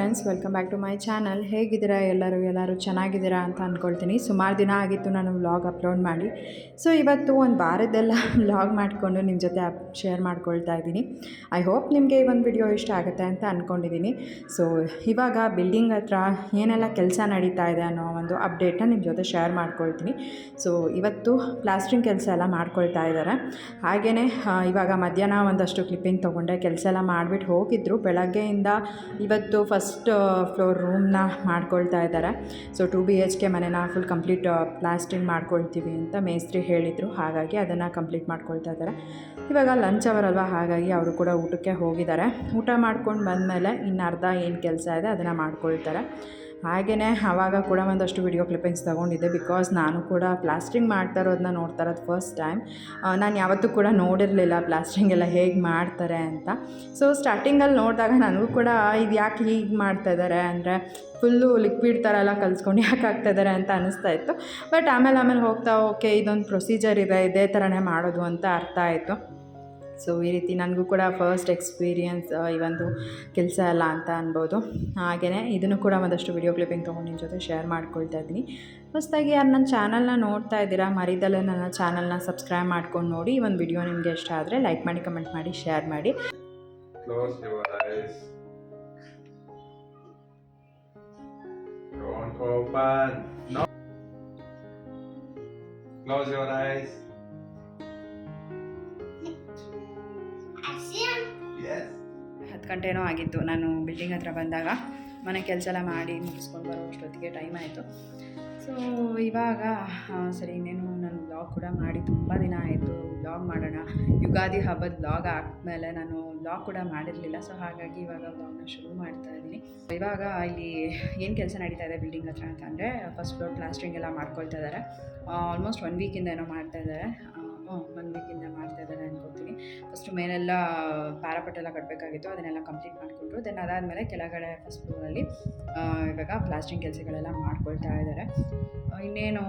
Friends welcome back to my channel ಹೇಗಿದ್ದೀರಾ ಎಲ್ಲರೂ? ಎಲ್ಲರೂ ಚೆನ್ನಾಗಿದ್ದೀರಾ ಅಂತ ಅಂದ್ಕೊಳ್ತೀನಿ ಸುಮಾರು ದಿನ ಆಗಿತ್ತು ನಾನು ವ್ಲಾಗ್ ಅಪ್ಲೋಡ್ ಮಾಡಿ. ಸೊ ಇವತ್ತು ಒಂದು ವಾರದ್ದೆಲ್ಲ ವ್ಲಾಗ್ ಮಾಡಿಕೊಂಡು ನಿಮ್ಮ ಜೊತೆ ಶೇರ್ ಮಾಡ್ಕೊಳ್ತಾ ಇದ್ದೀನಿ. ಐ ಹೋಪ್ ನಿಮಗೆ ಈ ಒಂದು ವಿಡಿಯೋ ಇಷ್ಟ ಆಗುತ್ತೆ ಅಂತ ಅಂದ್ಕೊಂಡಿದ್ದೀನಿ ಸೊ ಇವಾಗ ಬಿಲ್ಡಿಂಗ್ ಹತ್ರ ಏನೆಲ್ಲ ಕೆಲಸ ನಡೀತಾ ಇದೆ ಅನ್ನೋ ಒಂದು ಅಪ್ಡೇಟ್ನ ನಿಮ್ಮ ಜೊತೆ ಶೇರ್ ಮಾಡ್ಕೊಳ್ತೀನಿ. ಸೊ ಇವತ್ತು ಪ್ಲಾಸ್ಟ್ರಿಂಗ್ ಕೆಲಸ ಎಲ್ಲ ಮಾಡ್ಕೊಳ್ತಾ ಇದ್ದಾರೆ. ಹಾಗೆಯೇ ಇವಾಗ ಮಧ್ಯಾಹ್ನ ಒಂದಷ್ಟು ಕ್ಲಿಪ್ಪಿಂಗ್ ತೊಗೊಂಡೆ. ಕೆಲಸ ಎಲ್ಲ ಮಾಡಿಬಿಟ್ಟು ಹೋಗಿದ್ರು. ಬೆಳಗ್ಗೆಯಿಂದ ಇವತ್ತು ಫಸ್ಟ್ ಫ್ಲೋರ್ ರೂಮ್ನ ಮಾಡ್ಕೊಳ್ತಾ ಇದ್ದಾರೆ. So, two B H K ಮನೆನ ಫುಲ್ ಕಂಪ್ಲೀಟ್ ಪ್ಲಾಸ್ಟಿಂಗ್ ಮಾಡ್ಕೊಳ್ತೀವಿ ಅಂತ ಮೇಸ್ತ್ರಿ ಹೇಳಿದರು. ಹಾಗಾಗಿ ಅದನ್ನು ಕಂಪ್ಲೀಟ್ ಮಾಡ್ಕೊಳ್ತಾ ಇದ್ದಾರೆ. ಇವಾಗ ಲಂಚ್ ಅವರ್ ಅಲ್ವಾ, ಹಾಗಾಗಿ ಅವರು ಕೂಡ ಊಟಕ್ಕೆ ಹೋಗಿದ್ದಾರೆ. ಊಟ ಮಾಡ್ಕೊಂಡು ಬಂದಮೇಲೆ ಇನ್ನು ಅರ್ಧ ಏನು ಕೆಲಸ ಇದೆ, ಅದನ್ನು ಮಾಡ್ಕೊಳ್ತಾರೆ. ಹಾಗೆಯೇ ಆವಾಗ ಕೂಡ ಒಂದಷ್ಟು ವಿಡಿಯೋ ಕ್ಲಿಪ್ಪಿಂಗ್ಸ್ ತೊಗೊಂಡಿದ್ದೆ ಬಿಕಾಸ್ ನಾನು ಕೂಡ ಪ್ಲಾಸ್ಟ್ರಿಂಗ್ ಮಾಡ್ತಾ ಇರೋದನ್ನ ನೋಡ್ತಾ ಇರೋದು ಫಸ್ಟ್ ಟೈಮ್ ನಾನು ಯಾವತ್ತೂ ಕೂಡ ನೋಡಿರಲಿಲ್ಲ ಪ್ಲಾಸ್ಟ್ರಿಂಗ್ ಎಲ್ಲ ಹೇಗೆ ಮಾಡ್ತಾರೆ ಅಂತ. ಸೊ ಸ್ಟಾರ್ಟಿಂಗಲ್ಲಿ ನೋಡಿದಾಗ ನನಗೂ ಕೂಡ, ಇದು ಯಾಕೆ ಹೀಗೆ ಮಾಡ್ತಾ ಇದ್ದಾರೆ ಅಂದರೆ ಫುಲ್ಲು ಲಿಕ್ವಿಡ್ ಥರ ಎಲ್ಲ ಕಲಿಸ್ಕೊಂಡು ಯಾಕೆ ಆಗ್ತಾ ಇದ್ದಾರೆ ಅಂತ ಅನ್ನಿಸ್ತಾ ಇತ್ತು. ಬಟ್ ಆಮೇಲೆ ಆಮೇಲೆ ಹೋಗ್ತಾ ಓಕೆ ಇದೊಂದು ಪ್ರೊಸೀಜರ್ ಇದೆ, ಇದೇ ಥರನೇ ಮಾಡೋದು ಅಂತ ಅರ್ಥ ಆಯಿತು. ಸೊ ಈ ರೀತಿ ನನಗೂ ಕೂಡ ಫಸ್ಟ್ ಎಕ್ಸ್ಪೀರಿಯನ್ಸ್ ಈ ಒಂದು ಕೆಲಸ ಅಲ್ಲ ಅಂತ ಅನ್ಬೋದು. ಹಾಗೆಯೇ ಇದನ್ನು ಕೂಡ ಒಂದಷ್ಟು ವಿಡಿಯೋ ಕ್ಲಿಪ್ಪಿಂಗ್ ತೊಗೊಂಡು ನಿಮ್ಮ ಜೊತೆ ಶೇರ್ ಮಾಡ್ಕೊಳ್ತಾ ಇದ್ದೀನಿ. ಹೊಸದಾಗಿ ಯಾರು ನನ್ನ ಚಾನಲ್ನ ನೋಡ್ತಾ ಇದ್ದೀರಾ ಮರಿದಲ್ಲೇ ನನ್ನ ಚಾನಲ್ನ ಸಬ್ಸ್ಕ್ರೈಬ್ ಮಾಡ್ಕೊಂಡು ನೋಡಿ, ಈ ಒಂದು ವಿಡಿಯೋ ನಿಮಗೆ ಇಷ್ಟ ಆದರೆ ಲೈಕ್ ಮಾಡಿ ಕಮೆಂಟ್ ಮಾಡಿ ಶೇರ್ ಮಾಡಿ. Close your eyes. ಹತ್ತು ಗಂಟೆನೋ ಆಗಿತ್ತು ನಾನು ಬಿಲ್ಡಿಂಗ್ ಹತ್ರ ಬಂದಾಗ. ಮನೆ ಕೆಲಸ ಎಲ್ಲ ಮಾಡಿ ಮುಗಿಸ್ಕೊಂಡು ಬರೋ ಅಷ್ಟೊತ್ತಿಗೆ ಟೈಮ್ ಆಯಿತು. ಸೊ ಇವಾಗ ಸರಿ, ಇನ್ನೇನು ನಾನು ಬ್ಲಾಗ್ ಕೂಡ ಮಾಡಿ ತುಂಬ ದಿನ ಆಯಿತು. ಬ್ಲಾಗ್ ಮಾಡೋಣ. ಯುಗಾದಿ ಹಬ್ಬದ ಬ್ಲಾಗ್ ಆದಮೇಲೆ ನಾನು ಬ್ಲಾಗ್ ಕೂಡ ಮಾಡಿರಲಿಲ್ಲ. ಸೊ ಹಾಗಾಗಿ ಇವಾಗ ಬ್ಲಾಗ್ನ ಶುರು ಮಾಡ್ತಾ ಇದ್ದೀನಿ. ಇವಾಗ ಇಲ್ಲಿ ಏನು ಕೆಲಸ ನಡೀತಾ ಇದೆ ಬಿಲ್ಡಿಂಗ್ ಹತ್ರ ಅಂತಂದರೆ ಫಸ್ಟ್ ಫ್ಲೋರ್ ಪ್ಲಾಸ್ಟ್ರಿಂಗ್ ಎಲ್ಲ ಮಾಡ್ಕೊಳ್ತಾ ಇದ್ದಾರೆ. ಆಲ್ಮೋಸ್ಟ್ ಒನ್ ವೀಕಿಂದ ಏನೋ ಮಾಡ್ತಾ ಇದ್ದಾರೆ. ವೀಕಿಂದ ಮಾಡ್ತಾ ಇದ್ದಾರೆ ಅನ್ಕೋತೀನಿ ಫಸ್ಟು ಮೇಲೆಲ್ಲ ಪ್ಯಾರಾಪಟ್ಟೆಲ್ಲ ಕಟ್ಟಬೇಕಾಗಿತ್ತು ಅದನ್ನೆಲ್ಲ ಕಂಪ್ಲೀಟ್ ಮಾಡಿಕೊಟ್ರು ದೆನ್ ಅದಾದಮೇಲೆ ಕೆಳಗಡೆ ಫಸ್ಟ್ ಫ್ಲೋರಲ್ಲಿ ಇವಾಗ ಪ್ಲಾಸ್ಟಿಂಗ್ ಕೆಲಸಗಳೆಲ್ಲ ಮಾಡ್ಕೊಳ್ತಾ ಇದ್ದಾರೆ. ಇನ್ನೇನು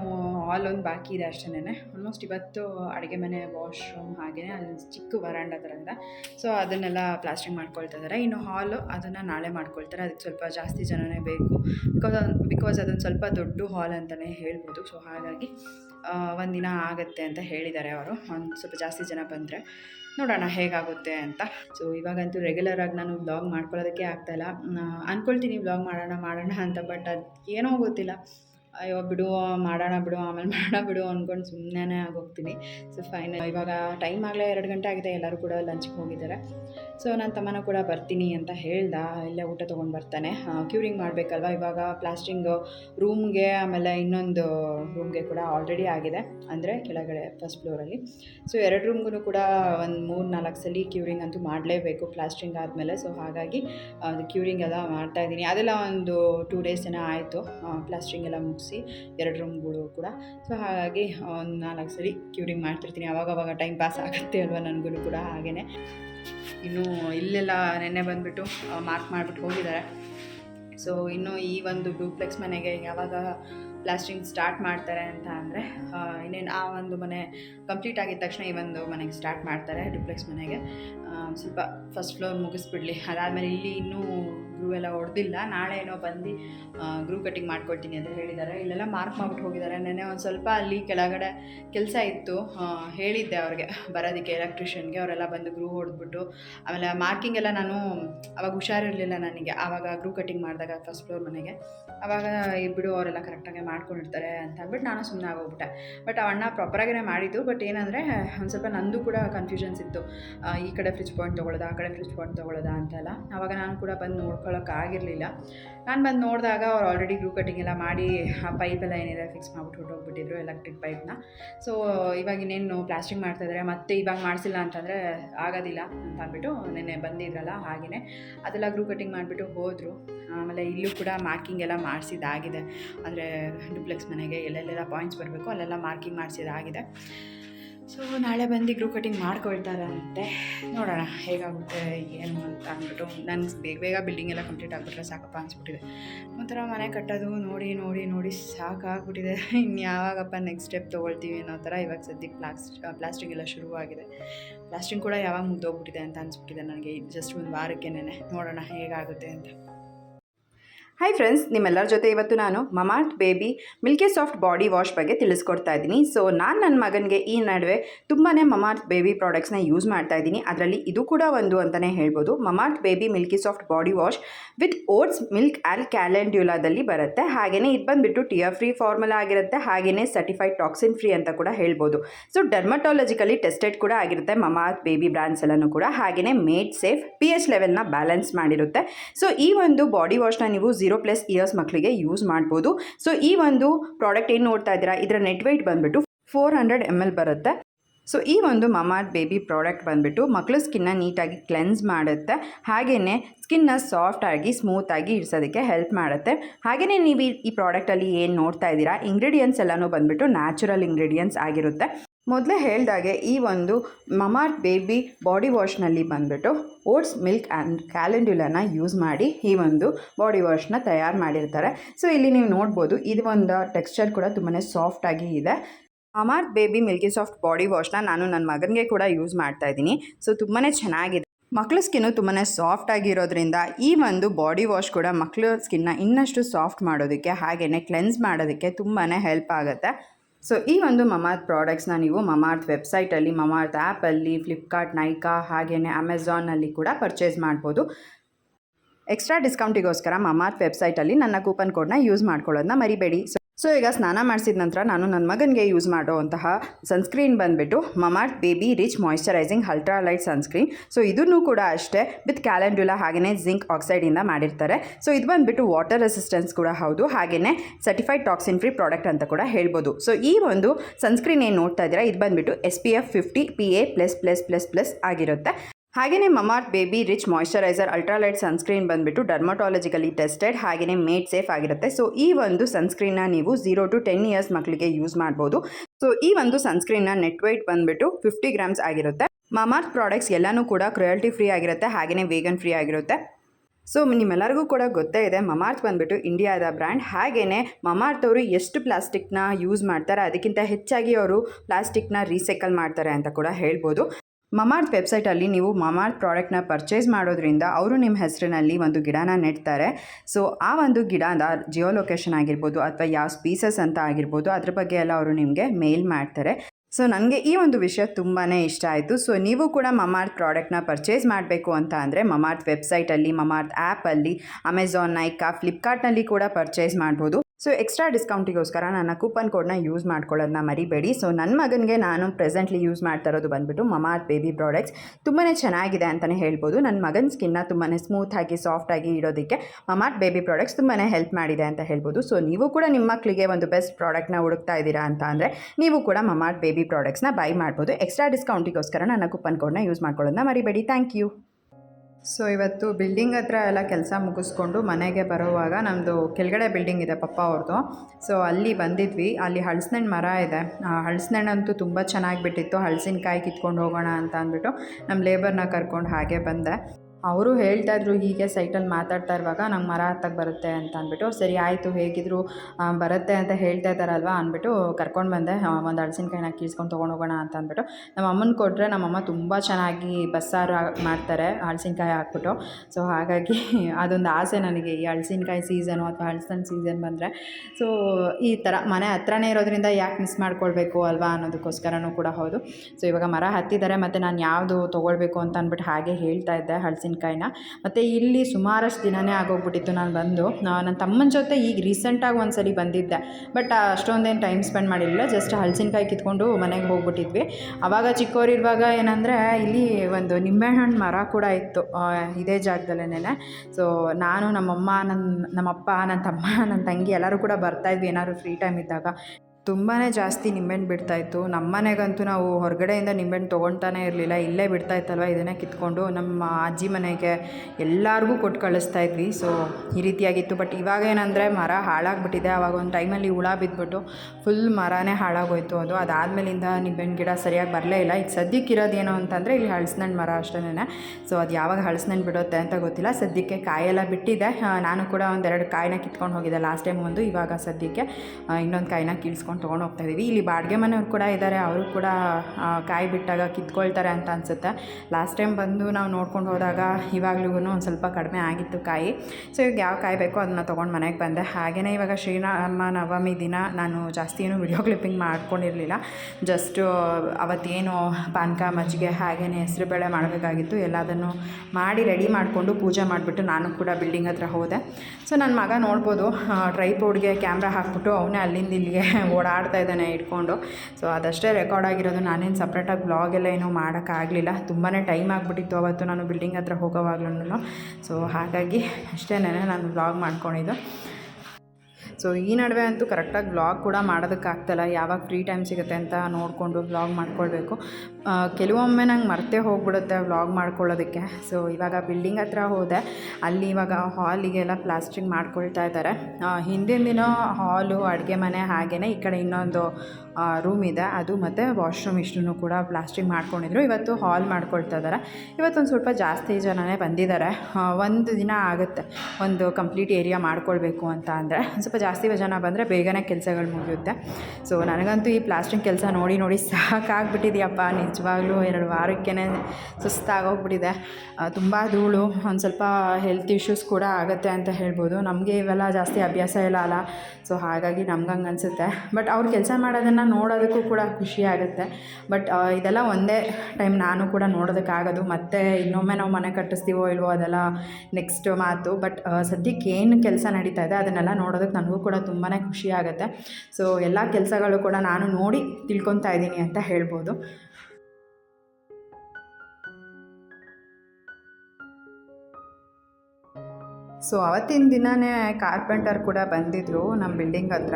ಹಾಲ್ ಒಂದು ಬಾಕಿ ಇದೆ ಅಷ್ಟೇ ಆಲ್ಮೋಸ್ಟ್ ಇವತ್ತು ಅಡುಗೆ ಮನೆ ವಾಶ್ರೂಮ್ ಹಾಗೆಯೇ ಅಲ್ಲಿ ಚಿಕ್ಕ ವರಾಂಡ ಥರ ಇದೆ ಸೊ ಅದನ್ನೆಲ್ಲ ಪ್ಲಾಸ್ಟಿಂಗ್ ಮಾಡ್ಕೊಳ್ತಾ ಇದ್ದಾರೆ. ಇನ್ನು ಹಾಲು ಅದನ್ನು ನಾಳೆ ಮಾಡ್ಕೊಳ್ತಾರೆ. ಅದಕ್ಕೆ ಸ್ವಲ್ಪ ಜಾಸ್ತಿ ಜನನೇ ಬೇಕು. ಬಿಕಾಸ್ ಬಿಕಾಸ್ ಅದೊಂದು ಸ್ವಲ್ಪ ದೊಡ್ಡ ಹಾಲ್ ಅಂತಲೇ ಹೇಳ್ಬೋದು. ಸೊ ಹಾಗಾಗಿ ಒಂದಿನ ಆಗುತ್ತೆ ಅಂತ ಹೇಳಿದ್ದಾರೆ ಅವರು. ಒಂದು ಸ್ವಲ್ಪ ಜಾಸ್ತಿ ಜನ ಬಂದರೆ ನೋಡೋಣ ಹೇಗಾಗುತ್ತೆ ಅಂತ. ಸೊ ಇವಾಗಂತೂ ರೆಗ್ಯುಲರಾಗಿ ನಾನು ವ್ಲಾಗ್ ಮಾಡ್ಕೊಳ್ಳೋದಕ್ಕೆ ಆಗ್ತಾಯಿಲ್ಲ ಅಂದ್ಕೊಳ್ತೀನಿ ವ್ಲಾಗ್ ಮಾಡೋಣ ಮಾಡೋಣ ಅಂತ ಬಟ್ ಅದು ಏನೋ ಗೊತ್ತಿಲ್ಲ. ಅಯ್ಯೋ, ಬಿಡು, ಮಾಡೋಣ ಬಿಡು, ಆಮೇಲೆ ಮಾಡೋಣ ಬಿಡು ಅಂದ್ಕೊಂಡು ಸುಮ್ಮನೆ ಆಗೋಗ್ತೀನಿ. ಸೊ ಫೈನ್ ಇವಾಗ ಟೈಮ್ ಆಗಲೇ ಎರಡು ಗಂಟೆ ಆಗಿದೆ, ಎಲ್ಲರೂ ಕೂಡ ಲಂಚ್ಗೆ ಹೋಗಿದ್ದಾರೆ. ಸೊ ನನ್ನ ತಮ್ಮನ ಕೂಡ ಬರ್ತೀನಿ ಅಂತ ಹೇಳ್ದ, ಇಲ್ಲೇ ಊಟ ತೊಗೊಂಡು ಬರ್ತಾನೆ. ಕ್ಯೂರಿಂಗ್ ಮಾಡಬೇಕಲ್ವ? ಇವಾಗ ಪ್ಲಾಸ್ಟಿಂಗು ರೂಮ್ಗೆ ಆಮೇಲೆ ಇನ್ನೊಂದು ರೂಮ್ಗೆ ಕೂಡ ಆಲ್ರೆಡಿ ಆಗಿದೆ, ಅಂದರೆ ಕೆಳಗಡೆ ಫಸ್ಟ್ ಫ್ಲೋರಲ್ಲಿ ಸೊ ಎರಡು ರೂಮ್ಗೂ ಕೂಡ ಒಂದು ಮೂರು ನಾಲ್ಕು ಸಲ ಕ್ಯೂರಿಂಗ್ ಅಂತೂ ಮಾಡಲೇಬೇಕು ಪ್ಲಾಸ್ಟಿಂಗ್ ಆದಮೇಲೆ. ಸೊ ಹಾಗಾಗಿ ಅದು ಕ್ಯೂರಿಂಗ್ ಎಲ್ಲ ಮಾಡ್ತಾಯಿದ್ದೀನಿ ಅದೆಲ್ಲ ಒಂದು ಟೂ ಡೇಸ್ ಏನೋ ಆಯಿತು ಪ್ಲಾಸ್ಟಿಂಗ್ ಎಲ್ಲ ಮುಗಿಸಿ ಎರಡು ರೂಮ್ಗಳು ಕೂಡ. ಸೊ ಹಾಗಾಗಿ ಒಂದು ನಾಲ್ಕು ಸರಿ ಕ್ಯೂರಿಂಗ್ ಮಾಡ್ತಿರ್ತೀನಿ. ಅವಾಗವಾಗ ಟೈಮ್ ಪಾಸ್ ಆಗುತ್ತೆ ಅಲ್ವಾ ನನಗೂ ಕೂಡ ಹಾಗೆಯೇ ಇನ್ನು ಇಲ್ಲೆಲ್ಲ ನೆನ್ನೆ ಬಂದುಬಿಟ್ಟು ಮಾರ್ಕ್ ಮಾಡಿಬಿಟ್ಟು ಹೋಗಿದ್ದಾರೆ. ಸೊ ಇನ್ನು ಈ ಒಂದು ಡೂಪ್ಲೆಕ್ಸ್ ಮನೆಗೆ ಯಾವಾಗ ಪ್ಲಾಸ್ಟಿಂಗ್ ಸ್ಟಾರ್ಟ್ ಮಾಡ್ತಾರೆ ಅಂತ ಅಂದರೆ ಇನ್ನೇನು ಆ ಒಂದು ಮನೆ ಕಂಪ್ಲೀಟ್ ಆಗಿದ ತಕ್ಷಣ ಈ ಒಂದು ಮನೆಗೆ ಸ್ಟಾರ್ಟ್ ಮಾಡ್ತಾರೆ ಡೂಪ್ಲೆಕ್ಸ್ ಮನೆಗೆ. ಸ್ವಲ್ಪ ಫಸ್ಟ್ ಫ್ಲೋರ್ ಮುಗಿಸ್ಬಿಡ್ಲಿ. ಅದಾದಮೇಲೆ ಇಲ್ಲಿ ಇನ್ನೂ ಎಲ್ಲ ಹೊಡೆದಿಲ್ಲ. ನಾಳೆ ಏನೋ ಬಂದು ಗ್ರೂ ಕಟ್ಟಿಂಗ್ ಮಾಡ್ಕೊಳ್ತೀನಿ ಅಂತ ಹೇಳಿದ್ದಾರೆ ಇಲ್ಲೆಲ್ಲ ಮಾರ್ಕ್ ಮಾಡ್ಬಿಟ್ಟು ಹೋಗಿದ್ದಾರೆ ನೆನೆ ಒಂದು ಸ್ವಲ್ಪ ಅಲ್ಲಿ ಕೆಳಗಡೆ ಕೆಲಸ ಇತ್ತು. ಹೇಳಿದ್ದೆ ಅವ್ರಿಗೆ ಬರೋದಕ್ಕೆ ಎಲೆಕ್ಟ್ರಿಷಿಯನ್ಗೆ ಅವರೆಲ್ಲ ಬಂದು ಗ್ರೂ ಹೊಡೆದ್ಬಿಟ್ಟು. ಆಮೇಲೆ ಮಾರ್ಕಿಂಗ್ ಎಲ್ಲ ನಾನು ಅವಾಗ ಹುಷಾರಿರಲಿಲ್ಲ ನನಗೆ. ಆವಾಗ ಗ್ರೂ ಕಟ್ಟಿಂಗ್ ಮಾಡಿದಾಗ ಫಸ್ಟ್ ಫ್ಲೋರ್ ಮನೆಗೆ. ಆವಾಗ ಬಿಡು ಅವರೆಲ್ಲ ಕರೆಕ್ಟಾಗಿ ಮಾಡ್ಕೊಂಡಿರ್ತಾರೆ ಅಂತ ಅಂದ್ಬಿಟ್ಟು ನಾನು ಸುಮ್ಮನೆ ಆಗೋಗ್ಬಿಟ್ಟೆ. ಬಟ್ ಆ ಅಣ್ಣ ಪ್ರಾಪರಾಗೇ ಮಾಡಿದ್ದು. ಬಟ್ ಏನಂದರೆ, ಒಂದು ಸ್ವಲ್ಪ ನಂದು ಕೂಡ ಕನ್ಫ್ಯೂಷನ್ಸ್ ಇತ್ತು. ಈ ಕಡೆ ಫ್ರಿಜ್ ಪಾಯಿಂಟ್ ತೊಗೊಳ್ಳೋದಾ, ಆ ಕಡೆ ಫ್ರಿಜ್ ಪಾಯಿಂಟ್ ತೊಗೊಳ್ಳೋದಾ ಅಂತೆಲ್ಲ. ಆವಾಗ ನಾನು ಕೂಡ ಬಂದು ನೋಡ್ಕೊಳ್ಳೋಕ್ಕಾಗಿರಲಿಲ್ಲ ನಾನು ಬಂದು ನೋಡಿದಾಗ ಅವ್ರು ಆಲ್ರೆಡಿ ಗ್ರೂ ಕಟ್ಟಿಂಗ್ ಎಲ್ಲ ಮಾಡಿ, ಆ ಪೈಪೆಲ್ಲ ಏನಿದೆ ಫಿಕ್ಸ್ ಮಾಡ್ಬಿಟ್ಟು ಹೊಟ್ಟೋಗ್ಬಿಟ್ಟಿದ್ರು ಎಲೆಕ್ಟ್ರಿಕ್ ಪೈಪ್ನ ಸೊ ಇವಾಗ ಇನ್ನೇನು ಪ್ಲಾಸ್ಟಿಂಗ್ ಮಾಡ್ತಾಯಿದ್ದಾರೆ ಮತ್ತೆ ಇವಾಗ ಮಾಡಿಸಿಲ್ಲ ಅಂತಂದರೆ ಆಗೋದಿಲ್ಲ ಅಂತ ಅಂದ್ಬಿಟ್ಟು ನೆನ್ನೆ ಬಂದಿದ್ರಲ್ಲ ಹಾಗೆಯೇ ಅದೆಲ್ಲ ಗ್ರೂ ಕಟ್ಟಿಂಗ್ ಮಾಡಿಬಿಟ್ಟು ಹೋದರು. ಆಮೇಲೆ ಇಲ್ಲೂ ಕೂಡ ಮಾರ್ಕಿಂಗ್ ಎಲ್ಲ ಮಾಡಿಸಿದಾಗಿದೆ ಅಂದರೆ ಡುಪ್ಲೆಕ್ಸ್ ಮನೆಗೆ ಎಲ್ಲೆಲ್ಲೆಲ್ಲ ಪಾಯಿಂಟ್ಸ್ ಬರಬೇಕು, ಅಲ್ಲೆಲ್ಲ ಮಾರ್ಕಿಂಗ್ ಮಾಡಿಸಿದಾಗಿದೆ ಸೊ ನಾಳೆ ಬಂದು ಗ್ರೂ ಕಟ್ಟಿಂಗ್ ಮಾಡ್ಕೊಳ್ತಾರಂತೆ. ನೋಡೋಣ ಹೇಗಾಗುತ್ತೆ, ಏನು ಅಂತ ಅಂದ್ಬಿಟ್ಟು. ನನಗೆ ಬೇಗ ಬೇಗ ಬಿಲ್ಡಿಂಗ್ ಎಲ್ಲ ಕಂಪ್ಲೀಟ್ ಆಗಿಬಿಟ್ರೆ ಸಾಕಪ್ಪ ಅನಿಸ್ಬಿಟ್ಟಿದೆ. ಒಂಥರ ಮನೆ ಕಟ್ಟೋದು ನೋಡಿ ನೋಡಿ ನೋಡಿ ಸಾಕಾಗ್ಬಿಟ್ಟಿದೆ. ಇನ್ನು ಯಾವಾಗಪ್ಪ ನೆಕ್ಸ್ಟ್ ಸ್ಟೆಪ್ ತೊಗೊಳ್ತೀವಿ ಅನ್ನೋ ಥರ ಇವಾಗ ಸದ್ಯಕ್ಕೆ ಪ್ಲಾಸ್ಟ್ ಪ್ಲಾಸ್ಟಿಂಗ್ ಎಲ್ಲ ಶುರುವಾಗಿದೆ. ಪ್ಲಾಸ್ಟಿಂಗ್ ಕೂಡ ಯಾವಾಗ ಮುಗ್ದೋಗ್ಬಿಟ್ಟಿದೆ ಅಂತ ಅನಿಸ್ಬಿಟ್ಟಿದೆ ನನಗೆ. ಜಸ್ಟ್ ಒಂದು ವಾರಕ್ಕೆ ನೋಡೋಣ ಹೇಗಾಗುತ್ತೆ ಅಂತ. ಹಾಯ್ ಫ್ರೆಂಡ್ಸ್ ನಿಮ್ಮೆಲ್ಲರ ಜೊತೆ ಇವತ್ತು ನಾನು Mamaearth baby milky soft body wash ಬಗ್ಗೆ ತಿಳಿಸ್ಕೊಡ್ತಾ ಇದ್ದೀನಿ. ಸೊ ನಾನು ನನ್ನ ಮಗನಿಗೆ ಈ ನಡುವೆ ತುಂಬಾ ಮಮಾರ್ತ್ ಬೇಬಿ ಪ್ರಾಡಕ್ಟ್ಸ್ನ ಯೂಸ್ ಮಾಡ್ತಾ ಇದ್ದೀನಿ. ಅದರಲ್ಲಿ ಇದು ಕೂಡ ಒಂದು ಅಂತಲೇ ಹೇಳ್ಬೋದು. Mamaearth baby milky soft body wash with oats, milk and ಕ್ಯಾಲೆಂಡ್ಯುಲಾದಲ್ಲಿ ಬರುತ್ತೆ. ಹಾಗೆಯೇ ಇದು ಬಂದುಬಿಟ್ಟು ಟಿಯರ್ ಫ್ರೀ ಫಾರ್ಮುಲಾ ಆಗಿರುತ್ತೆ. ಹಾಗೆಯೇ ಸರ್ಟಿಫೈಡ್ ಟಾಕ್ಸಿನ್ ಫ್ರೀ ಅಂತ ಕೂಡ ಹೇಳ್ಬೋದು. ಸೊ ಡರ್ಮಟಾಲಜಿಕಲಿ ಟೆಸ್ಟೆಡ್ ಕೂಡ ಆಗಿರುತ್ತೆ ಮಮಾರ್ತ್ ಬೇಬಿ ಬ್ರ್ಯಾಂಡ್ಸ್ ಎಲ್ಲನೂ ಕೂಡ. ಹಾಗೆಯೇ ಮೇಡ್ ಸೇಫ್ ಪಿ ಎಚ್ ಲೆವೆಲ್ನ ಬ್ಯಾಲೆನ್ಸ್ ಮಾಡಿರುತ್ತೆ. ಸೊ ಈ ಒಂದು ಬಾಡಿ ವಾಶ್ನ ನೀವು ಝೀರೋ ಪ್ಲಸ್ ಇಯರ್ಸ್ ಮಕ್ಕಳಿಗೆ ಯೂಸ್ ಮಾಡ್ಬೋದು. ಸೊ ಈ ಒಂದು ಪ್ರಾಡಕ್ಟ್ ಏನು ನೋಡ್ತಾ ಇದ್ದೀರಾ? ಇದರ ನೆಟ್ ವೆಯ್ಟ್ ಬಂದುಬಿಟ್ಟು ಫೋರ್ ಹಂಡ್ರೆಡ್ ಎಂ ಬರುತ್ತೆ. ಸೊ ಈ ಒಂದು ಮಮಾರ್ತ್ ಬೇಬಿ ಪ್ರಾಡಕ್ಟ್ ಬಂದುಬಿಟ್ಟು ಮಕ್ಕಳ ಸ್ಕಿನ್ನ ನೀಟಾಗಿ ಕ್ಲೆನ್ಸ್ ಮಾಡುತ್ತೆ. ಹಾಗೆಯೇ ಸ್ಕಿನ್ನ ಸಾಫ್ಟಾಗಿ ಆಗಿ ಇಡ್ಸೋದಕ್ಕೆ ಹೆಲ್ಪ್ ಮಾಡುತ್ತೆ. ಹಾಗೆಯೇ ನೀವು ಈ ಪ್ರಾಡಕ್ಟಲ್ಲಿ ಏನು ನೋಡ್ತಾ ಇದ್ದೀರಾ? ಇಂಗ್ರೀಡಿಯೆಂಟ್ಸ್ ಎಲ್ಲನೂ ಬಂದುಬಿಟ್ಟು ನ್ಯಾಚುರಲ್ ಇಂಗ್ರೀಡಿಯೆಂಟ್ಸ್ ಆಗಿರುತ್ತೆ. ಮೊದಲೇ ಹೇಳ್ದಾಗೆ ಈ ಒಂದು ಮಮಾರ್ತ್ ಬೇಬಿ ಬಾಡಿ ವಾಶ್ನಲ್ಲಿ ಬಂದುಬಿಟ್ಟು ಓಟ್ಸ್ ಮಿಲ್ಕ್ ಆ್ಯಂಡ್ ಕ್ಯಾಲೆಂಡ್ಯುಲನ ಯೂಸ್ ಮಾಡಿ ಈ ಒಂದು ಬಾಡಿ ವಾಶ್ನ ತಯಾರು ಮಾಡಿರ್ತಾರೆ. ಸೊ, ಇಲ್ಲಿ ನೀವು ನೋಡ್ಬೋದು ಇದು ಒಂದು ಟೆಕ್ಸ್ಚರ್ ಕೂಡ ತುಂಬಾ ಸಾಫ್ಟಾಗಿ ಇದೆ. Mamaearth baby milky soft body ವಾಶ್ನ ನಾನು ನನ್ನ ಮಗನಿಗೆ ಕೂಡ ಯೂಸ್ ಮಾಡ್ತಾ ಇದ್ದೀನಿ. ಸೊ ತುಂಬಾ ಚೆನ್ನಾಗಿದೆ. ಮಕ್ಕಳ ಸ್ಕಿನ್ನು ತುಂಬಾ ಸಾಫ್ಟ್ ಆಗಿರೋದ್ರಿಂದ ಈ ಒಂದು ಬಾಡಿ ವಾಶ್ ಕೂಡ ಮಕ್ಕಳ ಸ್ಕಿನ್ನ ಇನ್ನಷ್ಟು ಸಾಫ್ಟ್ ಮಾಡೋದಕ್ಕೆ ಹಾಗೆಯೇ ಕ್ಲೆನ್ಸ್ ಮಾಡೋದಕ್ಕೆ ತುಂಬಾ ಹೆಲ್ಪ್ ಆಗುತ್ತೆ. ಸೊ ಈ ಒಂದು ಮಮಾರ್ತ್ ಪ್ರಾಡಕ್ಟ್ಸ್ನ ನೀವು ಮಮಾರ್ತ್ ವೆಬ್ಸೈಟಲ್ಲಿ ಮಮಾರ್ತ್ ಆ್ಯಪಲ್ಲಿ ಫ್ಲಿಪ್ಕಾರ್ಟ್ ನೈಕಾ ಹಾಗೆಯೇ ಅಮೆಝಾನಲ್ಲಿ ಕೂಡ ಪರ್ಚೇಸ್ ಮಾಡ್ಬೋದು. ಎಕ್ಸ್ಟ್ರಾ ಡಿಸ್ಕೌಂಟಿಗೋಸ್ಕರ ಮಮಾರ್ತ್ ವೆಬ್ಸೈಟಲ್ಲಿ ನನ್ನ ಕೂಪನ್ ಕೋಡ್ನ ಯೂಸ್ ಮಾಡ್ಕೊಳ್ಳೋದನ್ನ ಮರಿಬೇಡಿ. ಸೊ ಈಗ ಸ್ನಾನ ಮಾಡಿಸಿದ ನಂತರ ನಾನು ನನ್ನ ಮಗನಿಗೆ ಯೂಸ್ ಮಾಡುವಂತಹ ಸನ್ಸ್ಕ್ರೀನ್ ಬಂದುಬಿಟ್ಟು Mamaearth baby rich moisturising ultra light sunscreen so ಇದನ್ನು ಕೂಡ ಅಷ್ಟೇ ವಿತ್ ಕ್ಯಾಲೆಂಡ್ಯುಲಾ ಹಾಗೆಯೇ ಜಿಂಕ್ ಆಕ್ಸೈಡಿಂದ ಮಾಡಿರ್ತಾರೆ. ಸೊ ಇದು ಬಂದುಬಿಟ್ಟು ವಾಟರ್ ರೆಸಿಸ್ಟೆನ್ಸ್ ಕೂಡ ಹೌದು. ಹಾಗೆಯೇ ಸರ್ಟಿಫೈಡ್ ಟಾಕ್ಸಿನ್ ಫ್ರೀ ಪ್ರಾಡಕ್ಟ್ ಅಂತ ಕೂಡ ಹೇಳ್ಬೋದು. ಸೊ ಈ ಒಂದು ಸನ್ಸ್ಕ್ರೀನ್ ಏನು ನೋಡ್ತಾ ಇದ್ದೀರಾ? ಇದು ಬಂದುಬಿಟ್ಟು S P F fifty P A plus plus plus plus ಆಗಿರುತ್ತೆ. ಹಾಗೆಯೇ Mamaearth baby rich moisturiser ultralight sunscreen ಬಂದುಬಿಟ್ಟು ಡರ್ಮಟಾಲಜಿಕಲಿ ಟೆಸ್ಟೆಡ್ ಹಾಗೆಯೇ ಮೇಡ್ ಸೇಫ್ ಆಗಿರುತ್ತೆ. ಸೊ, ಈ ಒಂದು ಸನ್ಸ್ಕ್ರೀನ್ನ ನೀವು ಝೀರೋ ಟು ಟೆನ್ ಇಯರ್ಸ್ ಮಕ್ಕಳಿಗೆ ಯೂಸ್ ಮಾಡ್ಬೋದು. ಸೊ, ಈ ಒಂದು ಸನ್ಸ್ಕ್ರೀನ್ನ ನೆಟ್ ವೆಯ್ಟ್ ಬಂದುಬಿಟ್ಟು ಫಿಫ್ಟಿ ಗ್ರಾಮ್ಸ್ ಆಗಿರುತ್ತೆ. ಮಮಾರ್ತ್ ಪ್ರಾಡಕ್ಟ್ಸ್ ಎಲ್ಲನೂ ಕೂಡ ಕ್ರಯಲ್ಟಿ ಫ್ರೀ ಆಗಿರುತ್ತೆ ಹಾಗೆಯೇ ವೇಗನ್ ಫ್ರೀ ಆಗಿರುತ್ತೆ. ಸೊ, ನಿಮ್ಮೆಲ್ಲರಿಗೂ ಕೂಡ ಗೊತ್ತೇ ಇದೆ, ಮಮಾರ್ತ್ ಬಂದುಬಿಟ್ಟು ಇಂಡಿಯಾದ ಬ್ರ್ಯಾಂಡ್. ಹಾಗೆಯೇ ಮಮಾರ್ತ್ ಅವರು ಎಷ್ಟು ಪ್ಲಾಸ್ಟಿಕ್ನ ಯೂಸ್ ಮಾಡ್ತಾರೆ, ಅದಕ್ಕಿಂತ ಹೆಚ್ಚಾಗಿ ಅವರು ಪ್ಲಾಸ್ಟಿಕ್ನ ರೀಸೈಕಲ್ ಮಾಡ್ತಾರೆ ಅಂತ ಕೂಡ ಹೇಳ್ಬೋದು. ಮಮಾರ್ತ್ ವೆಬ್ಸೈಟಲ್ಲಿ ನೀವು ಮಮಾರ್ತ್ ಪ್ರಾಡಕ್ಟ್ನ ಪರ್ಚೇಸ್ ಮಾಡೋದ್ರಿಂದ ಅವರು ನಿಮ್ಮ ಹೆಸರಿನಲ್ಲಿ ಒಂದು ಗಿಡನ ನೆಡ್ತಾರೆ. ಸೊ, ಆ ಒಂದು ಗಿಡದ ಜಿಯೋ ಲೊಕೇಶನ್ ಆಗಿರ್ಬೋದು ಅಥವಾ ಯಾವ ಸ್ಪೀಸಸ್ ಅಂತ ಆಗಿರ್ಬೋದು ಅದ್ರ ಬಗ್ಗೆ ಎಲ್ಲ ಅವರು ನಿಮಗೆ ಮೇಲ್ ಮಾಡ್ತಾರೆ. ಸೊ, ನನಗೆ ಈ ಒಂದು ವಿಷಯ ತುಂಬಾ ಇಷ್ಟ ಆಯಿತು. ಸೊ, ನೀವು ಕೂಡ ಮಮಾರ್ತ್ ಪ್ರಾಡಕ್ಟ್ನ ಪರ್ಚೇಸ್ ಮಾಡಬೇಕು ಅಂತ ಅಂದರೆ ಮಮಾರ್ತ್ ವೆಬ್ಸೈಟಲ್ಲಿ, ಮಮಾರ್ತ್ ಆ್ಯಪಲ್ಲಿ ಅಮೆಝಾನ್ ನೈಕಾ ಫ್ಲಿಪ್ಕಾರ್ಟ್ನಲ್ಲಿ ಕೂಡ ಪರ್ಚೇಸ್ ಮಾಡ್ಬೋದು. ಸೊ ಎಕ್ಸ್ಟ್ರಾ ಡಿಸ್ಕೌಂಟಿಗೋಸ್ಕರ ನನ್ನ ಕೂಪನ್ ಕೋಡ್ನ ಯೂಸ್ ಮಾಡ್ಕೊಳ್ಳೋದನ್ನ ಮರಿಬೇಡಿ. ಸೊ ನನ್ನ ಮಗನಿಗೆ ನಾನು ಪ್ರೆಸೆಂಟ್ಲಿ ಯೂಸ್ ಮಾಡ್ತಾ ಇರೋದು ಬಂದುಬಿಟ್ಟು ಮಮಾರ್ತ್ ಬೇಬಿ ಪ್ರಾಡಕ್ಟ್ಸ್ ತುಂಬಾ ಚೆನ್ನಾಗಿದೆ ಅಂತಲೇ ಹೇಳ್ಬೋದು. ನನ್ನ ಮಗನ ಸ್ಕಿನ್ನ ತುಂಬಾ ಸಾಫ್ಟ್ ಸಾಫ್ಟಾಗಿ ಇಡೋದಕ್ಕೆ ಮಮಾರ್ತ್ ಬೇಬಿ ಪ್ರಾಡಕ್ಟ್ಸ್ ತುಂಬಾ ಹೆಲ್ಪ್ ಮಾಡಿದೆ ಅಂತ ಹೇಳ್ಬೋದು. ಸೊ ನೀವು ಕೂಡ ನಿಮ್ಮ ಮಕ್ಕಳಿಗೆ ಒಂದು ಬೆಸ್ಟ್ ಪ್ರಾಡಕ್ಟ್ನ ಹುಡುಕ್ತಾ ಇದ್ದೀರಾ ಅಂತ ಅಂದರೆ, ನೀವು ಕೂಡ ಮಮಾರ್ತ್ ಬೇಬಿ ಪ್ರಾಡಕ್ಟ್ಸ್ನ ಬೈ ಮಾಡ್ಬೋದು. ಎಕ್ಸ್ಟ್ರಾ ಡಿಸ್ಕೌಂಟಿಗೋಸ್ಕರ ನನ್ನ ಕೂಪನ್ ಕೋಡ್ನ ಯೂಸ್ ಮಾಡ್ಕೊಳ್ಳೋದನ್ನ ಮರಿಬೇಡಿ. ಥ್ಯಾಂಕ್ ಯು ಸೊ ಇವತ್ತು ಬಿಲ್ಡಿಂಗ್ ಹತ್ರ ಎಲ್ಲ ಕೆಲಸ ಮುಗಿಸ್ಕೊಂಡು ಮನೆಗೆ ಬರುವಾಗ ನಮ್ಮದು ಕೆಳಗಡೆ ಬಿಲ್ಡಿಂಗ್ ಇದೆ ಪಪ್ಪ ಅವ್ರದ್ದು ಸೊ ಅಲ್ಲಿ ಬಂದಿದ್ವಿ. ಅಲ್ಲಿ ಹಳಸಿನಣ್ಣು ಮರ ಇದೆ. ಹಳಸಿನಣ್ಣಂತೂ ತುಂಬ ಚೆನ್ನಾಗಿ ಬಿಟ್ಟಿತ್ತು. ಹಳಸಿನಕಾಯಿ ಕಿತ್ಕೊಂಡು ಹೋಗೋಣ ಅಂತ ಅಂದ್ಬಿಟ್ಟು ನಮ್ಮ ಲೇಬರ್ನ ಕರ್ಕೊಂಡು ಹಾಗೆ ಬಂದೆ. ಅವರು ಹೇಳ್ತಾ ಇದ್ರು, ಹೀಗೆ ಸೈಟಲ್ಲಿ ಮಾತಾಡ್ತಾ ಇರುವಾಗ ನಂಗೆ ಮರ ಹತ್ತಕ್ಕೆ ಬರುತ್ತೆ ಅಂತ ಅಂದ್ಬಿಟ್ಟು ಸರಿ ಆಯಿತು, ಹೇಗಿದ್ರು ಬರುತ್ತೆ ಅಂತ ಹೇಳ್ತಾ ಇದ್ದಾರಲ್ವ ಅಂದ್ಬಿಟ್ಟು ಕರ್ಕೊಂಡು ಬಂದೆ. ಒಂದು ಹಳಸಿನಕಾಯಿನ ಕೀಳ್ಸ್ಕೊಂಡು ತೊಗೊಂಡು ಹೋಗೋಣ ಅಂತ ಅಂದ್ಬಿಟ್ಟು. ನಮ್ಮ ಅಮ್ಮನ ಕೊಟ್ಟರೆ ನಮ್ಮಮ್ಮ ತುಂಬ ಚೆನ್ನಾಗಿ ಬಸ್ಸಾರು ಮಾಡ್ತಾರೆ ಹಳಸಿನಕಾಯಿ ಹಾಕ್ಬಿಟ್ಟು. ಸೊ, ಹಾಗಾಗಿ ಅದೊಂದು ಆಸೆ ನನಗೆ, ಈ ಹಳಸಿನಕಾಯಿ ಸೀಸನು ಅಥವಾ ಹಳಸಿನ ಸೀಸನ್ ಬಂದರೆ. ಸೊ, ಈ ಥರ ಮನೆ ಹತ್ರನೇ ಇರೋದ್ರಿಂದ ಯಾಕೆ ಮಿಸ್ ಮಾಡ್ಕೊಳ್ಬೇಕು ಅಲ್ವಾ ಅನ್ನೋದಕ್ಕೋಸ್ಕರನೂ ಕೂಡ ಹೌದು. ಸೊ, ಇವಾಗ ಮರ ಹತ್ತಿದ್ದಾರೆ, ಮತ್ತು ನಾನು ಯಾವುದು ತೊಗೊಳ್ಬೇಕು ಅಂತ ಅಂದ್ಬಿಟ್ಟು ಹಾಗೆ ಹೇಳ್ತಾ ಇದ್ದೆ ಹಳಸಿನ್ಕಾಯಿನ ಮತ್ತು ಇಲ್ಲಿ ಸುಮಾರಷ್ಟು ದಿನವೇ ಆಗೋಗ್ಬಿಟ್ಟಿತ್ತು ನಾನು ಬಂದು. ನನ್ನ ತಮ್ಮನ ಜೊತೆ ಈಗ ರೀಸೆಂಟಾಗಿ ಒಂದು ಸಲ ಬಂದಿದ್ದೆ. ಬಟ್ ಅಷ್ಟೊಂದೇನು ಟೈಮ್ ಸ್ಪೆಂಡ್ ಮಾಡಿರಲಿಲ್ಲ. ಜಸ್ಟ್ ಹಲಸಿನಕಾಯಿ ಕಿತ್ಕೊಂಡು ಮನೆಗೆ ಹೋಗ್ಬಿಟ್ಟಿದ್ವಿ. ಆವಾಗ ಚಿಕ್ಕವರಿರುವಾಗ ಏನಂದರೆ, ಇಲ್ಲಿ ಒಂದು ನಿಂಬೆಹಣ್ಣು ಮರ ಕೂಡ ಇತ್ತು. ಇದೇ ಜಾಗದಲ್ಲೇನೆ. ಸೊ ನಾನು ನಮ್ಮಮ್ಮ ನನ್ನ ನಮ್ಮಪ್ಪ ನನ್ನ ತಮ್ಮ ನನ್ನ ತಂಗಿ ಎಲ್ಲರೂ ಕೂಡ ಬರ್ತಾಯಿದ್ವಿ ಏನಾದ್ರು ಫ್ರೀ ಟೈಮ್ ಇದ್ದಾಗ. ತುಂಬಾ ಜಾಸ್ತಿ ನಿಂಬೆಹಣ್ಣು ಬಿಡ್ತಾಯಿತ್ತು ನಮ್ಮ ಮನೆಗಂತೂ ನಾವು ಹೊರಗಡೆಯಿಂದ ನಿಂಬೆಹಣ್ಣು ತೊಗೊಳ್ತಾನೆ ಇರಲಿಲ್ಲ. ಇಲ್ಲೇ ಬಿಡ್ತಾಯಿತ್ತಲ್ವ ಇದನ್ನೇ ಕಿತ್ಕೊಂಡು ನಮ್ಮ ಅಜ್ಜಿ ಮನೆಗೆ ಎಲ್ಲರಿಗೂ ಕೊಟ್ಟು ಕಳಿಸ್ತಾ ಇದ್ವಿ. ಸೊ ಈ ರೀತಿಯಾಗಿತ್ತು. ಬಟ್ ಇವಾಗ ಏನಂದರೆ ಮರ ಹಾಳಾಗಿಬಿಟ್ಟಿದೆ. ಆವಾಗ ಒಂದು ಟೈಮಲ್ಲಿ ಹುಳ ಬಿದ್ದುಬಿಟ್ಟು ಫುಲ್ ಮರನೇ ಹಾಳಾಗೋಯ್ತು ಅದು. ಅದಾದಮೇಲಿಂದ ನಿಂಬೆಹಣ್ಣು ಗಿಡ ಸರಿಯಾಗಿ ಬರಲೇ ಇಲ್ಲ. ಈಗ ಸದ್ಯಕ್ಕೆ ಇರೋದೇನು ಅಂತಂದರೆ ಇಲ್ಲಿ ಹಳಸಿನಣ್ಣು ಮರ ಅಷ್ಟೇನೆ ಸೊ ಅದು ಯಾವಾಗ ಹಳಸಿನಣ್ಣು ಬಿಡುತ್ತೆ ಅಂತ ಗೊತ್ತಿಲ್ಲ. ಸದ್ಯಕ್ಕೆ ಕಾಯೆಲ್ಲ ಬಿಟ್ಟಿದೆ. ನಾನು ಕೂಡ ಒಂದೆರಡು ಕಾಯಿನ ಕಿತ್ಕೊಂಡು ಹೋಗಿದ್ದೆ ಲಾಸ್ಟ್ ಟೈಮ್ ಒಂದು. ಇವಾಗ ಸದ್ಯಕ್ಕೆ ಇನ್ನೊಂದು ಕಾಯಿನ ಕೀಳ್ಸ್ಕೊಂಡು ಮಾಡಿಸ್ಕೊಂಡು ತೊಗೊಂಡು ಹೋಗ್ತಾ ಇದ್ದೀವಿ ಇಲ್ಲಿ ಬಾಡಿಗೆ ಮನೆಯವ್ರು ಕೂಡ ಇದ್ದಾರೆ ಅವರು ಕೂಡ ಕಾಯಿ ಬಿಟ್ಟಾಗ ಕಿತ್ಕೊಳ್ತಾರೆ ಅಂತ ಅನಿಸುತ್ತೆ. ಲಾಸ್ಟ್ ಟೈಮ್ ಬಂದು ನಾವು ನೋಡ್ಕೊಂಡು ಹೋದಾಗ ಇವಾಗ್ಲೂ ಒಂದು ಸ್ವಲ್ಪ ಕಡಿಮೆ ಆಗಿತ್ತು ಕಾಯಿ. ಸೊ ಇವಾಗ ಯಾವ ಕಾಯಿ ಬೇಕೋ ಅದನ್ನ ತೊಗೊಂಡು ಮನೆಗೆ ಬಂದೆ. ಹಾಗೆಯೇ ಇವಾಗ ಶ್ರೀರಾಮ ನವಮಿ ದಿನ ನಾನು ಜಾಸ್ತಿ ಏನು ವಿಡಿಯೋ ಕ್ಲಿಪ್ಪಿಂಗ್ ಮಾಡ್ಕೊಂಡಿರಲಿಲ್ಲ. ಜಸ್ಟು ಅವತ್ತೇನು ಪಾನಕ, ಮಜ್ಜಿಗೆ ಹಾಗೆಯೇ ಹೆಸರುಬೇಳೆ ಮಾಡಬೇಕಾಗಿತ್ತು. ಎಲ್ಲದನ್ನು ಮಾಡಿ ರೆಡಿ ಮಾಡಿಕೊಂಡು ಪೂಜೆ ಮಾಡಿಬಿಟ್ಟು ನಾನು ಕೂಡ ಬಿಲ್ಡಿಂಗ್ ಹತ್ರ ಹೋದೆ. ಸೊ ನನ್ನ ಮಗ ನೋಡ್ಬೋದು ಟ್ರೈಪೋರ್ಡ್ಗೆ ಕ್ಯಾಮ್ರಾ ಹಾಕ್ಬಿಟ್ಟು ಅವನೇ ಅಲ್ಲಿಂದ ಇಲ್ಲಿಗೆ ಓಡಾಡ್ತಾ ಇದ್ದಾನೆ ಇಟ್ಕೊಂಡು. ಸೊ ಅದಷ್ಟೇ ರೆಕಾರ್ಡ್ ಆಗಿರೋದು. ನಾನೇನು ಸಪ್ರೇಟಾಗಿ ಬ್ಲಾಗ್ ಎಲ್ಲ ಏನೂ ಮಾಡೋಕ್ಕಾಗಲಿಲ್ಲ. ತುಂಬಾ ಟೈಮ್ ಆಗಿಬಿಟ್ಟಿತ್ತು ಅವತ್ತು ನಾನು ಬಿಲ್ಡಿಂಗ್ ಹತ್ರ ಹೋಗೋವಾಗ್ಲೂ ಸೊ ಹಾಗಾಗಿ ಅಷ್ಟೇ ನಾನು ಬ್ಲಾಗ್ ಮಾಡ್ಕೊಂಡಿದ್ದು. ಸೊ ಈ ನಡುವೆ ಅಂತೂ ಕರೆಕ್ಟಾಗಿ ಬ್ಲಾಗ್ ಕೂಡ ಮಾಡೋದಕ್ಕಾಗ್ತಲ್ಲ, ಯಾವಾಗ ಫ್ರೀ ಟೈಮ್ ಸಿಗುತ್ತೆ ಅಂತ ನೋಡಿಕೊಂಡು ಬ್ಲಾಗ್ ಮಾಡ್ಕೊಳ್ಬೇಕು. ಕೆಲವೊಮ್ಮೆ ನಂಗೆ ಮರ್ತೇ ಹೋಗ್ಬಿಡುತ್ತೆ ವ್ಲಾಗ್ ಮಾಡ್ಕೊಳ್ಳೋದಕ್ಕೆ. ಸೊ ಇವಾಗ ಬಿಲ್ಡಿಂಗ್ ಹತ್ರ ಹೋದೆ, ಅಲ್ಲಿ ಇವಾಗ ಹಾಲಿಗೆಲ್ಲ ಪ್ಲಾಸ್ಟಿಂಗ್ ಮಾಡ್ಕೊಳ್ತಾ ಇದ್ದಾರೆ. ಹಿಂದಿನ ದಿನ ಹಾಲು, ಅಡುಗೆ ಮನೆ ಹಾಗೆಯೇ ಈ ಕಡೆ ಇನ್ನೊಂದು ರೂಮ್ ಇದೆ. ಅದು ಮತ್ತು ವಾಶ್ರೂಮ್ ಇಷ್ಟನ್ನು ಕೂಡ ಪ್ಲಾಸ್ಟಿಂಗ್ ಮಾಡ್ಕೊಂಡಿದ್ರು. ಇವತ್ತು ಹಾಲ್ ಮಾಡ್ಕೊಳ್ತಾ ಇದ್ದಾರೆ ಇವತ್ತೊಂದು ಸ್ವಲ್ಪ ಜಾಸ್ತಿ ಜನನೇ ಬಂದಿದ್ದಾರೆ. ಒಂದು ದಿನ ಆಗುತ್ತೆ ಒಂದು ಕಂಪ್ಲೀಟ್ ಏರಿಯಾ ಮಾಡ್ಕೊಳ್ಬೇಕು ಅಂತ ಅಂದರೆ. ಸ್ವಲ್ಪ ಜಾಸ್ತಿ ಜನ ಬಂದರೆ ಬೇಗನೆ ಕೆಲಸಗಳು ಮುಗಿಯುತ್ತೆ. ಸೊ ನನಗಂತೂ ಈ ಪ್ಲಾಸ್ಟಿಂಗ್ ಕೆಲಸ ನೋಡಿ ನೋಡಿ ಸಾಕಾಗ್ಬಿಟ್ಟಿದೆಯಪ್ಪ. ನಿಜವಾಗ್ಲೂ ಎರಡು ವಾರಕ್ಕೇ ಸುಸ್ತಾಗೋಗ್ಬಿಟ್ಟಿದೆ. ತುಂಬ ಧೂಳು, ಒಂದು ಸ್ವಲ್ಪ ಹೆಲ್ತ್ ಇಶ್ಯೂಸ್ ಕೂಡ ಆಗುತ್ತೆ ಅಂತ ಹೇಳ್ಬೋದು. ನಮಗೆ ಇವೆಲ್ಲ ಜಾಸ್ತಿ ಅಭ್ಯಾಸ ಇಲ್ಲ ಅಲ್ಲ. ಸೊ ಹಾಗಾಗಿ ನಮ್ಗೆ ಹಂಗೆ ಅನಿಸುತ್ತೆ. ಬಟ್ ಅವ್ರು ಕೆಲಸ ಮಾಡೋದನ್ನು ನೋಡೋದಕ್ಕೂ ಕೂಡ ಖುಷಿ ಆಗುತ್ತೆ. ಬಟ್ ಇದೆಲ್ಲ ಒಂದೇ ಟೈಮ್ ನಾನು ಕೂಡ ನೋಡೋದಕ್ಕಾಗೋದು. ಮತ್ತೆ ಇನ್ನೊಮ್ಮೆ ನಾವು ಮನೆ ಕಟ್ಟಿಸ್ತೀವೋ ಇಲ್ವೋ ಅದೆಲ್ಲ ನೆಕ್ಸ್ಟ್ ಮಾತು. ಬಟ್ ಸದ್ಯಕ್ಕೆ ಏನು ಕೆಲಸ ನಡೀತಾ ಇದೆ ಅದನ್ನೆಲ್ಲ ನೋಡೋದಕ್ಕೆ ನನಗೂ ಕೂಡ ತುಂಬಾ ಖುಷಿ ಆಗುತ್ತೆ. ಸೊ ಎಲ್ಲ ಕೆಲಸಗಳು ಕೂಡ ನಾನು ನೋಡಿ ತಿಳ್ಕೊತಾ ಇದ್ದೀನಿ ಅಂತ ಹೇಳ್ಬೋದು. ಸೊ ಅವತ್ತಿನ ದಿನವೇ ಕಾರ್ಪೆಂಟರ್ ಕೂಡ ಬಂದಿದ್ದರು ನಮ್ಮ ಬಿಲ್ಡಿಂಗ್ ಹತ್ರ.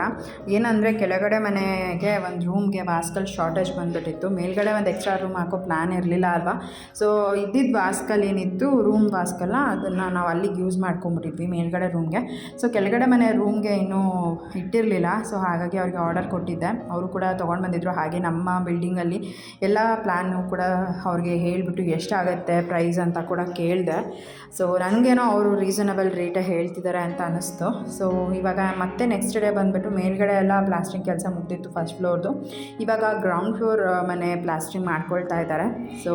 ಏನಂದರೆ ಕೆಳಗಡೆ ಮನೆಗೆ ಒಂದು ರೂಮ್ಗೆ ವಾಸ್ಕಲ್ ಶಾರ್ಟೇಜ್ ಬಂದುಬಿಟ್ಟಿತ್ತು. ಮೇಲ್ಗಡೆ ಒಂದು ಎಕ್ಸ್ಟ್ರಾ ರೂಮ್ ಹಾಕೋ ಪ್ಲ್ಯಾನ್ ಇರಲಿಲ್ಲ ಅಲ್ವಾ? ಸೊ ಇದ್ದಿದ್ದು ವಾಸ್ಕಲ್ ಏನಿತ್ತು? ರೂಮ್ ವಾಸ್ಕಲ್ಲ ಅದನ್ನು ನಾವು ಅಲ್ಲಿಗೆ ಯೂಸ್ ಮಾಡ್ಕೊಂಬಿಟ್ಟಿದ್ವಿ ಮೇಲ್ಗಡೆ ರೂಮ್ಗೆ ಸೊ ಕೆಳಗಡೆ ಮನೆ ರೂಮ್ಗೆ ಇನ್ನೂ ಇಟ್ಟಿರಲಿಲ್ಲ. ಸೊ ಹಾಗಾಗಿ ಅವ್ರಿಗೆ ಆರ್ಡರ್ ಕೊಟ್ಟಿದ್ದೆ. ಅವರು ಕೂಡ ತೊಗೊಂಡು ಬಂದಿದ್ದರು ಹಾಗೆ ನಮ್ಮ ಬಿಲ್ಡಿಂಗಲ್ಲಿ ಎಲ್ಲ ಪ್ಲ್ಯಾನು ಕೂಡ ಅವ್ರಿಗೆ ಹೇಳಿಬಿಟ್ಟು ಎಷ್ಟಾಗುತ್ತೆ ಪ್ರೈಸ್ ಅಂತ ಕೂಡ ಕೇಳಿದೆ. ಸೊ ನನಗೇನೋ ಅವರು ರೀಸನಬಲ್ ರೇಟೇ ಹೇಳ್ತಿದ್ದಾರೆ ಅಂತ ಅನ್ನಿಸ್ತು. ಸೊ ಇವಾಗ ಮತ್ತೆ ನೆಕ್ಸ್ಟ್ ಡೇ ಬಂದುಬಿಟ್ಟು ಮೇಲ್ಗಡೆ ಎಲ್ಲ ಪ್ಲಾಸ್ಟಿಂಗ್ ಕೆಲಸ ಮುಗ್ದಿತ್ತು ಫಸ್ಟ್ ಫ್ಲೋರ್ದು ಇವಾಗ ಗ್ರೌಂಡ್ ಫ್ಲೋರ್ ಮನೆ ಪ್ಲಾಸ್ಟಿಂಗ್ ಮಾಡ್ಕೊಳ್ತಾ ಇದ್ದಾರೆ. ಸೊ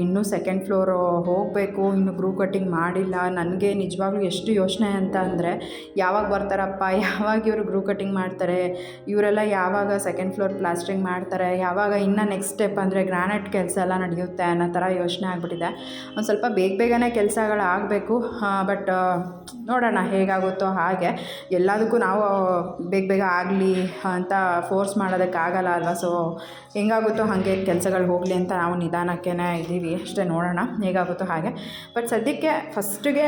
ಇನ್ನೂ ಸೆಕೆಂಡ್ ಫ್ಲೋರು ಹೋಗಬೇಕು. ಇನ್ನು ಗ್ರೂ ಕಟ್ಟಿಂಗ್ ಮಾಡಿಲ್ಲ. ನನಗೆ ನಿಜವಾಗ್ಲೂ ಎಷ್ಟು ಯೋಚನೆ ಅಂತ ಅಂದರೆ, ಯಾವಾಗ ಬರ್ತಾರಪ್ಪ? ಯಾವಾಗ ಇವರು ಗ್ರೂ ಕಟ್ಟಿಂಗ್ ಮಾಡ್ತಾರೆ? ಇವರೆಲ್ಲ ಯಾವಾಗ ಸೆಕೆಂಡ್ ಫ್ಲೋರ್ ಪ್ಲಾಸ್ಟ್ರಿಂಗ್ ಮಾಡ್ತಾರೆ? ಯಾವಾಗ ಇನ್ನು ನೆಕ್ಸ್ಟ್ ಸ್ಟೆಪ್ ಅಂದರೆ ಗ್ರಾನೈಟ್ ಕೆಲಸ ಎಲ್ಲ ನಡೆಯುತ್ತೆ ಅನ್ನೋ ಥರ ಯೋಚನೆ ಆಗಿಬಿಟ್ಟಿದೆ. ಒಂದು ಸ್ವಲ್ಪ ಬೇಗ ಬೇಗನೆ ಕೆಲಸಗಳಾಗಬೇಕು. ಬಟ್ ನೋಡೋಣ ಹೇಗಾಗುತ್ತೋ ಹಾಗೆ. ಎಲ್ಲದಕ್ಕೂ ನಾವು ಬೇಗ ಬೇಗ ಆಗಲಿ ಅಂತ ಫೋರ್ಸ್ ಮಾಡೋದಕ್ಕಾಗಲ್ಲ ಅಲ್ವಾ? ಸೊ ಹೆಂಗಾಗುತ್ತೋ ಹಾಗೆ ಕೆಲಸಗಳು ಹೋಗಲಿ ಅಂತ ನಾವು ನಿಧಾನಕ್ಕೇ ಇದ್ದೀವಿ. ಅಷ್ಟೇ ನೋಡೋಣ ಹೇಗಾಗುತ್ತೋ ಹಾಗೆ. ಬಟ್ ಸದ್ಯಕ್ಕೆ ಫಸ್ಟಿಗೆ